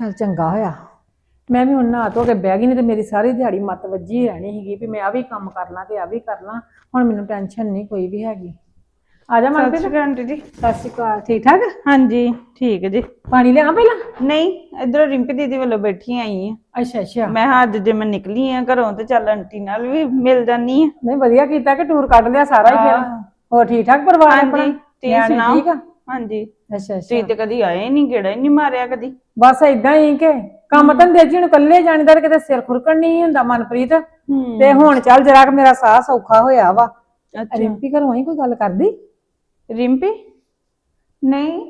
ਚੱਲ ਚੰਗਾ ਹੋਇਆ। ਮੈਂ ਵੀ ਹੁਣ ਨਹਾ ਧੋ ਕੇ ਬਹਿ ਗਈ ਨਹੀਂ ਤੇ ਮੇਰੀ ਸਾਰੀ ਦਿਹਾੜੀ ਮੱਤ ਵੱਜੀ ਰਹਿਣੀ ਸੀਗੀ ਵੀ ਮੈਂ ਆ ਵੀ ਕੰਮ ਕਰਨਾ ਤੇ ਆ ਵੀ ਕਰਨਾ। ਹੁਣ ਮੈਨੂੰ ਟੈਨਸ਼ਨ ਨਹੀਂ ਕੋਈ ਵੀ ਹੈਗੀ। ਆ ਜਾ ਸਤਿ ਮਨਪ੍ਰੀਤ ਸ਼੍ਰੀ ਅਕਾਲ ਆਂਟੀ ਜੀ। ਸਤਿ ਸ਼੍ਰੀ ਅਕਾਲ ਠੀਕ ਠਾਕ? ਹਾਂਜੀ ਠੀਕ ਜੀ। ਪਾਣੀ ਲਿਆ ਪਹਿਲਾਂ? ਨਹੀਂ ਇਧਰ ਰਿੰਪੀ ਦੀਦੀ ਵੱਲੋਂ ਬੈਠੀ ਆਈ ਆ। ਅੱਛਾ ਅੱਛਾ। ਮੈਂ ਕਿਹਾ ਅੱਜ ਜੇ ਮੈਂ ਨਿਕਲੀ ਆ ਘਰੋਂ ਤੇ ਚੱਲ ਆਂਟੀ ਨਾਲ ਵੀ ਮਿਲ ਜਾਨੀ ਆ। ਨਹੀਂ ਵਧੀਆ ਕੀਤਾ ਕਿ ਟੂਰ ਕੱਢ ਲਿਆ ਸਾਰਾ ਹੀ ਫਿਰ। ਆਹ। ਹੋਰ ਠੀਕ ਠਾਕ ਪਰਿਵਾਰ ਆਪਣਾ ਹਾਂਜੀ ਤੁਸੀਂ ਨਿਆਣੇ ਸੁਣਾਓ ਠੀਕ ਆ? ਹਾਂਜੀ। ਅੱਛਾ ਅੱਛਾ। ਤੁਸੀਂ ਤੇ ਕਦੀ ਆਏ ਨਹੀਂ ਗੇੜਾ ਹੀ ਨਹੀਂ ਮਾਰਿਆ ਕਦੀ? ਬਸ ਇਦਾਂ ਹੀ ਕਿ ਕੰਮ ਧੰਦੇ ਜੀ ਨੂੰ ਇਕੱਲੇ ਜਾਣਦਾ ਕਿਤੇ ਸਿਰ ਖੁਰਕਣ ਨਹੀਂ ਹੁੰਦਾ ਮਨਪ੍ਰੀਤ। ਤੇ ਹੁਣ ਚੱਲ ਜਰਾ ਕਿ ਮੇਰਾ ਸਾਹ ਸੌਖਾ ਹੋਇਆ ਵਾ। ਰਿੰਪੀ ਘਰੋਂ ਹੀ ਕੋਈ ਗੱਲ ਕਰਦੀ? ਰਿੰਪੀ? ਨਹੀਂ।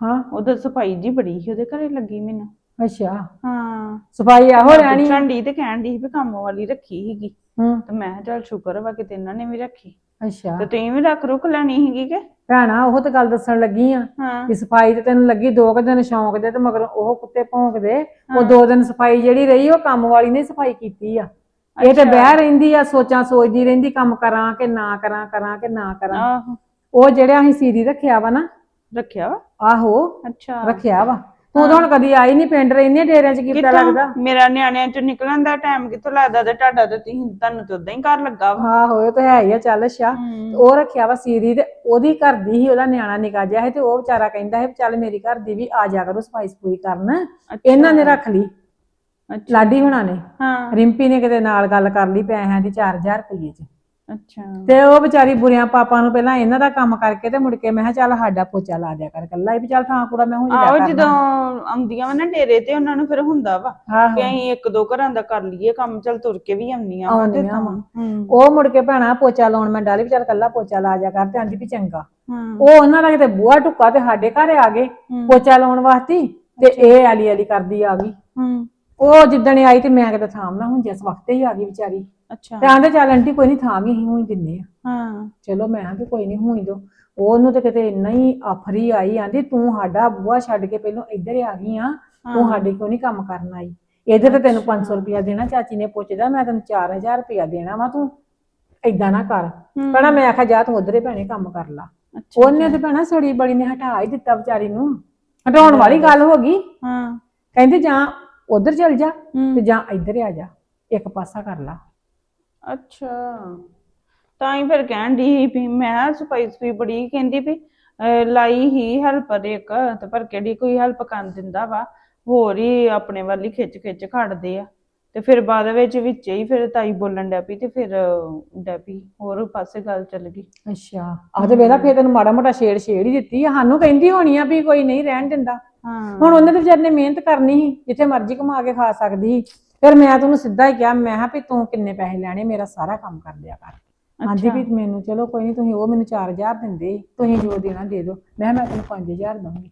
ਹਾਂ। ਉਧਰ ਸਫ਼ਾਈ ਜੀ ਬੜੀ ਸੀ ਉਹਦੇ ਘਰੇ ਲੱਗੀ ਮੈਨੂੰ। ਅੱਛਾ। ਹਾਂ। ਸਫ਼ਾਈ ਆਹੋ ਰਹਿਣੀ ਪੁੱਛਣ ਡਈ ਤੇ ਕਹਿਣ ਦੀ ਵੀ ਕੰਮ ਵਾਲੀ ਰੱਖੀ ਸੀਗੀ। ਹੂੰ। ਤੇ ਮੈਂ ਕਿਹਾ ਚੱਲ ਸ਼ੁਕਰ ਵਾ ਕਿ ਇਹਨਾਂ ਨੇ ਵੀ ਰੱਖੀ। ਅੱਛਾ। ਤੇ ਤੁਸੀਂ ਵੀ ਰੱਖ ਰੁਕ ਲੈਣੀ ਸੀਗੀ ਕਿ? ਭੈਣਾ ਉਹ ਤੇ ਗੱਲ ਦੱਸਣ ਲੱਗੀ ਆ ਹਾਂ। ਕਿ ਸਫ਼ਾਈ ਤੇ ਤੈਨੂੰ ਲੱਗੀ ਦੋ ਕੁ ਦਿਨ ਸ਼ੌਂਕ ਦੇ ਤੇ ਮਗਰ ਉਹ ਕੁੱਤੇ ਭੌਂਕਦੇ ਉਹ ਦੋ ਦਿਨ ਸਫ਼ਾਈ ਜਿਹੜੀ ਰਹੀ ਉਹ ਕੰਮ ਵਾਲੀ ਨੇ ਸਫ਼ਾਈ ਕੀਤੀ ਆ। ਇਹ ਤੇ ਬਹਿ ਰਹਿੰਦੀ ਆ ਸੋਚਾਂ ਸੋਚਦੀ ਰਹਿੰਦੀ ਕੰਮ ਕਰਾਂ ਕਿ ਨਾ ਕਰਾਂ ਕਰਾਂ ਕਿ ਨਾ ਕਰਾਂ। ਆਹੋ। ਉਹ ਜਿਹੜਾ ਅਸੀਂ ਸੀਰੀ ਰੱਖਿਆ ਵਾ ਨਾ ਰੱਖਿਆ ਵਾ? ਆਹੋ ਅੱਛਾ। ਰੱਖਿਆ ਵਾ। ਤੂੰ ਤਾਂ ਹੁਣ ਕਦੀ ਆਈ ਨਹੀਂ ਪਿੰਡ ਰਹਿੰਦੇ ਡੇਰਿਆਂ 'ਚ ਕੀ ਪਤਾ ਕਿੱਥੋਂ? ਲੱਗਦਾ? ਮੇਰਾ ਨਿਆਣਿਆਂ ਚ ਨਿਕਲਣ ਦਾ ਟਾਈਮ ਕਿੱਥੋਂ ਲੱਗਦਾ ਤੇ ਤੁਹਾਡਾ ਤੇ ਤੁਸੀਂ ਤੁਹਾਨੂੰ ਤੇ ਉਦਾਂ ਹੀ ਘਰ ਲੱਗਾ ਵਾ। ਆਹੋ ਇਹ ਤਾਂ ਹੈ ਹੀ ਆ ਚੱਲ ਅੱਛਾ। ਹੂੰ। ਉਹ ਰੱਖਿਆ ਵਾ ਸੀਰੀ ਤੇ ਉਹਦੀ ਘਰ ਦੀ ਹੀ ਉਹਦਾ ਨਿਆਣਾ ਨਿਕਾ ਜਿਹਾ ਹੈ ਤੇ ਉਹ ਵਿਚਾਰਾ ਕਹਿੰਦਾ ਹੈ ਚੱਲ ਮੇਰੀ ਘਰ ਦੀ ਵੀ ਆ ਜਾ ਕਰੋ ਸਫ਼ਾਈ ਸਫੂਈ ਕਰਨ। ਇਹਨਾਂ ਨੇ ਰੱਖ ਲਈ ਅੱਛਾ। ਲਾਡੀ ਹੁਣਾਂ ਨੇ। ਹਾਂ। ਰਿੰਪੀ ਨੇ ਕਿਤੇ ਨਾਲ ਗੱਲ ਕਰ ਲਈ ਪੈਸਿਆਂ ਦੀ 4000 ਰੁਪਏ ਚ। ਅੱਛਾ। ਤੇ ਉਹ ਵਿਚਾਰੀ ਬੁਰਿਆਂ ਪਾਪਾ ਨੂੰ ਪਹਿਲਾਂ ਇਹਨਾਂ ਦਾ ਕੰਮ ਕਰਕੇ ਤੇ ਮੁੜ ਕੇ ਮੈਂ ਕਿਹਾ ਚੱਲ ਸਾਡਾ ਪੋਚਾ ਲਾ ਦਿਆ ਕਰ ਕੱਲਾ ਵੀ ਚੱਲ ਥਾਂ ਕੂੜਾ ਮੈਂ ਹੁਣ ਆਹੋ ਜਦੋਂ ਆਉਂਦੀਆਂ ਵਾ ਨਾ ਡੇਰੇ ਤੇ ਉਹਨਾਂ ਨੂੰ ਫਿਰ ਹੁੰਦਾ ਵਾ ਕਿ ਅਸੀਂ ਇੱਕ ਦੋ ਘਰਾਂ ਦਾ ਕਰ ਲਈਏ ਕੰਮ ਚੱਲ ਤੁਰ ਕੇ ਵੀ ਆਉਂਦੀਆਂ ਵਾ ਤੇ ਆਉਂਦੀਆਂ। ਤਾਂ ਵਾਂ। ਹੂੰ। ਉਹ ਮੁੜ ਕੇ ਭੈਣਾ ਪੋਚਾ ਲਾਉਣ ਮੈਂ ਡਾਲੀ ਵੀ ਚੱਲ ਕੱਲਾ ਪੋਚਾ ਲਾ ਜਾ ਕਰ ਤੇ ਆਂਦੀ ਵੀ ਚੰਗਾ। ਹੂੰ। ਉਹ ਉਹਨਾਂ ਦਾ ਕਿਤੇ ਬੂਹਾ ਟੁੱਕਾ ਤੇ ਸਾਡੇ ਘਰੇ ਆ ਗਏ ਹੂੰ। ਪੋਚਾ ਲਾਉਣ ਵਾਸਤੇ ਤੇ ਇਹ ਆਲੀ ਆਲੀ ਕਰਦੀ ਆ ਗਈ। ਹੂੰ। ਉਹ ਜਿੱਦਣ ਇਹ ਆਈ ਤੇ ਮੈਂ ਕਿਤੇ ਥਾਮ ਨਾ ਹੁਣ ਜਿਸ ਵਕਤ ਹੀ ਆ ਗਈ ਵਿਚਾਰੀ। ਅੱਛਾ। ਤੇ ਆਂਦੇ ਚੱਲ ਆਂਟੀ ਕੋਈ ਨਹੀਂ ਥਾਂ ਵੀ ਅਸੀਂ ਹੁਣ ਦਿੰਨੇ ਆ। ਹਾਂ। ਚਲੋ ਮੈਂ ਕਿਹਾ ਵੀ ਕੋਈ ਨਹੀਂ ਹੋਈ ਦੋ। ਉਹਨੂੰ ਤੇ ਕਿਤੇ ਇੰਨਾ ਹੀ ਆਫਰੀ ਆਈ ਆਂਦੀ ਤੂੰ ਸਾਡਾ ਬੂਹਾ ਛੱਡ ਕੇ ਪਹਿਲਾਂ ਇੱਧਰ ਆ ਗਈ ਆ ਤੂੰ ਸਾਡੇ ਕਿਉਂ ਨਹੀਂ ਕੰਮ ਕਰਨ ਆਈ? ਇਹਦੇ ਤੇ ਤੈਨੂੰ 500 ਰੁਪਇਆ ਦੇਣਾ ਚਾਚੀ ਨੇ ਪੁੱਛਦਾ ਮੈਂ ਤੈਨੂੰ 4000 ਰੁਪਇਆ ਦੇਣਾ ਵਾ ਤੂੰ ਏਦਾਂ ਨਾ ਕਰ। ਹੂੰ। ਭੈਣਾ ਮੈਂ ਆਖਿਆ ਜਾ ਤੂੰ ਉਧਰੇ ਭੈਣੇ ਕੰਮ ਕਰ ਲਾ। ਉਹਨੇ ਤੇ ਭੈਣਾ ਸੜੀ ਬੜੀ ਨੇ ਹਟਾ ਹੀ ਦਿੱਤਾ ਵਿਚਾਰੀ ਨੂੰ। ਹਟਾਉਣ ਵਾਲੀ ਗੱਲ ਹੋ ਗਈ। ਹਾਂ। ਕਹਿੰਦੇ ਜਾਂ ਉਧਰ ਚਲ ਜਾ। ਤੇ ਜਾਂ ਇੱਧਰ ਆ ਜਾ ਇੱਕ ਪਾਸਾ ਕਰ ਲਾ। ਅੱਛਾ। ਤਾਂ ਹੀ ਫਿਰ ਕਹਿਣ ਦੀ ਸੀ ਵੀ ਮੈਂ ਸਫ਼ਾਈ ਸਫ਼ਾਈ ਬੜੀ ਕਹਿੰਦੀ ਵੀ ਅਹ, ਲਾਈ ਹੀ ਹੈਲਪਰ ਇੱਕ ਤੇ ਪਰ ਕਿਹੜੀ ਕੋਈ ਹੈਲਪ ਕਰਨ ਦਿੰਦਾ ਵਾ ਹੋਰ ਹੀ ਆਪਣੇ ਵੱਲ ਹੀ ਖਿੱਚ ਖਿੱਚ ਖੜਦੇ ਆ। ਤੇ ਫਿਰ ਬਾਅਦ ਵਿੱਚ ਵਿੱਚ ਹੀ ਫਿਰ ਤਾਈ ਬੋਲਣ ਡੈ ਪਈ ਤੇ ਫਿਰ ਡੈ ਪਈ ਹੋਰ ਪਾਸੇ ਗੱਲ ਚੱਲ ਗਈ। ਅੱਛਾ। ਆਹ ਤੇ ਵੇਲਾ ਫੇਰ ਤੈਨੂੰ ਮਾੜਾ ਮੋਟਾ ਛੇੜ ਛੇੜ ਹੀ ਦਿੱਤੀ ਆ। ਸਾਨੂੰ ਕਹਿੰਦੀ ਹੋਣੀ ਆ ਵੀ ਕੋਈ ਨਹੀਂ ਰਹਿਣ ਦਿੰਦਾ। ਹਾਂ। ਹੁਣ ਉਹਨੇ ਤੇ ਵਿਚਾਰੇ ਨੇ ਮਿਹਨਤ ਕਰਨੀ ਸੀ ਜਿੱਥੇ ਮਰਜ਼ੀ ਕਮਾ ਕੇ ਖਾ ਸਕਦੀ ਸੀ। ਫਿਰ ਮੈਂ ਤੈਨੂੰ ਸਿੱਧਾ ਹੀ ਕਿਹਾ ਮੈਂ ਕਿਹਾ ਵੀ ਤੂੰ ਕਿੰਨੇ ਪੈਸੇ ਲੈਣੇ ਮੇਰਾ ਸਾਰਾ ਕੰਮ ਕਰ ਦਿਆ ਕਰ। ਆਂਦੀ ਵੀ ਮੈਨੂੰ ਚਲੋ ਕੋਈ ਨਹੀਂ ਤੁਸੀਂ ਉਹ ਮੈਨੂੰ 4000 ਦਿੰਦੇ ਸੀ, ਤੁਸੀਂ ਜੋ ਦੇਣਾ ਦੇ ਦਿਓ। ਮੈਂ ਕਿਹਾ ਮੈਂ ਤੈਨੂੰ 5000 ਦਵਾਂਗੀ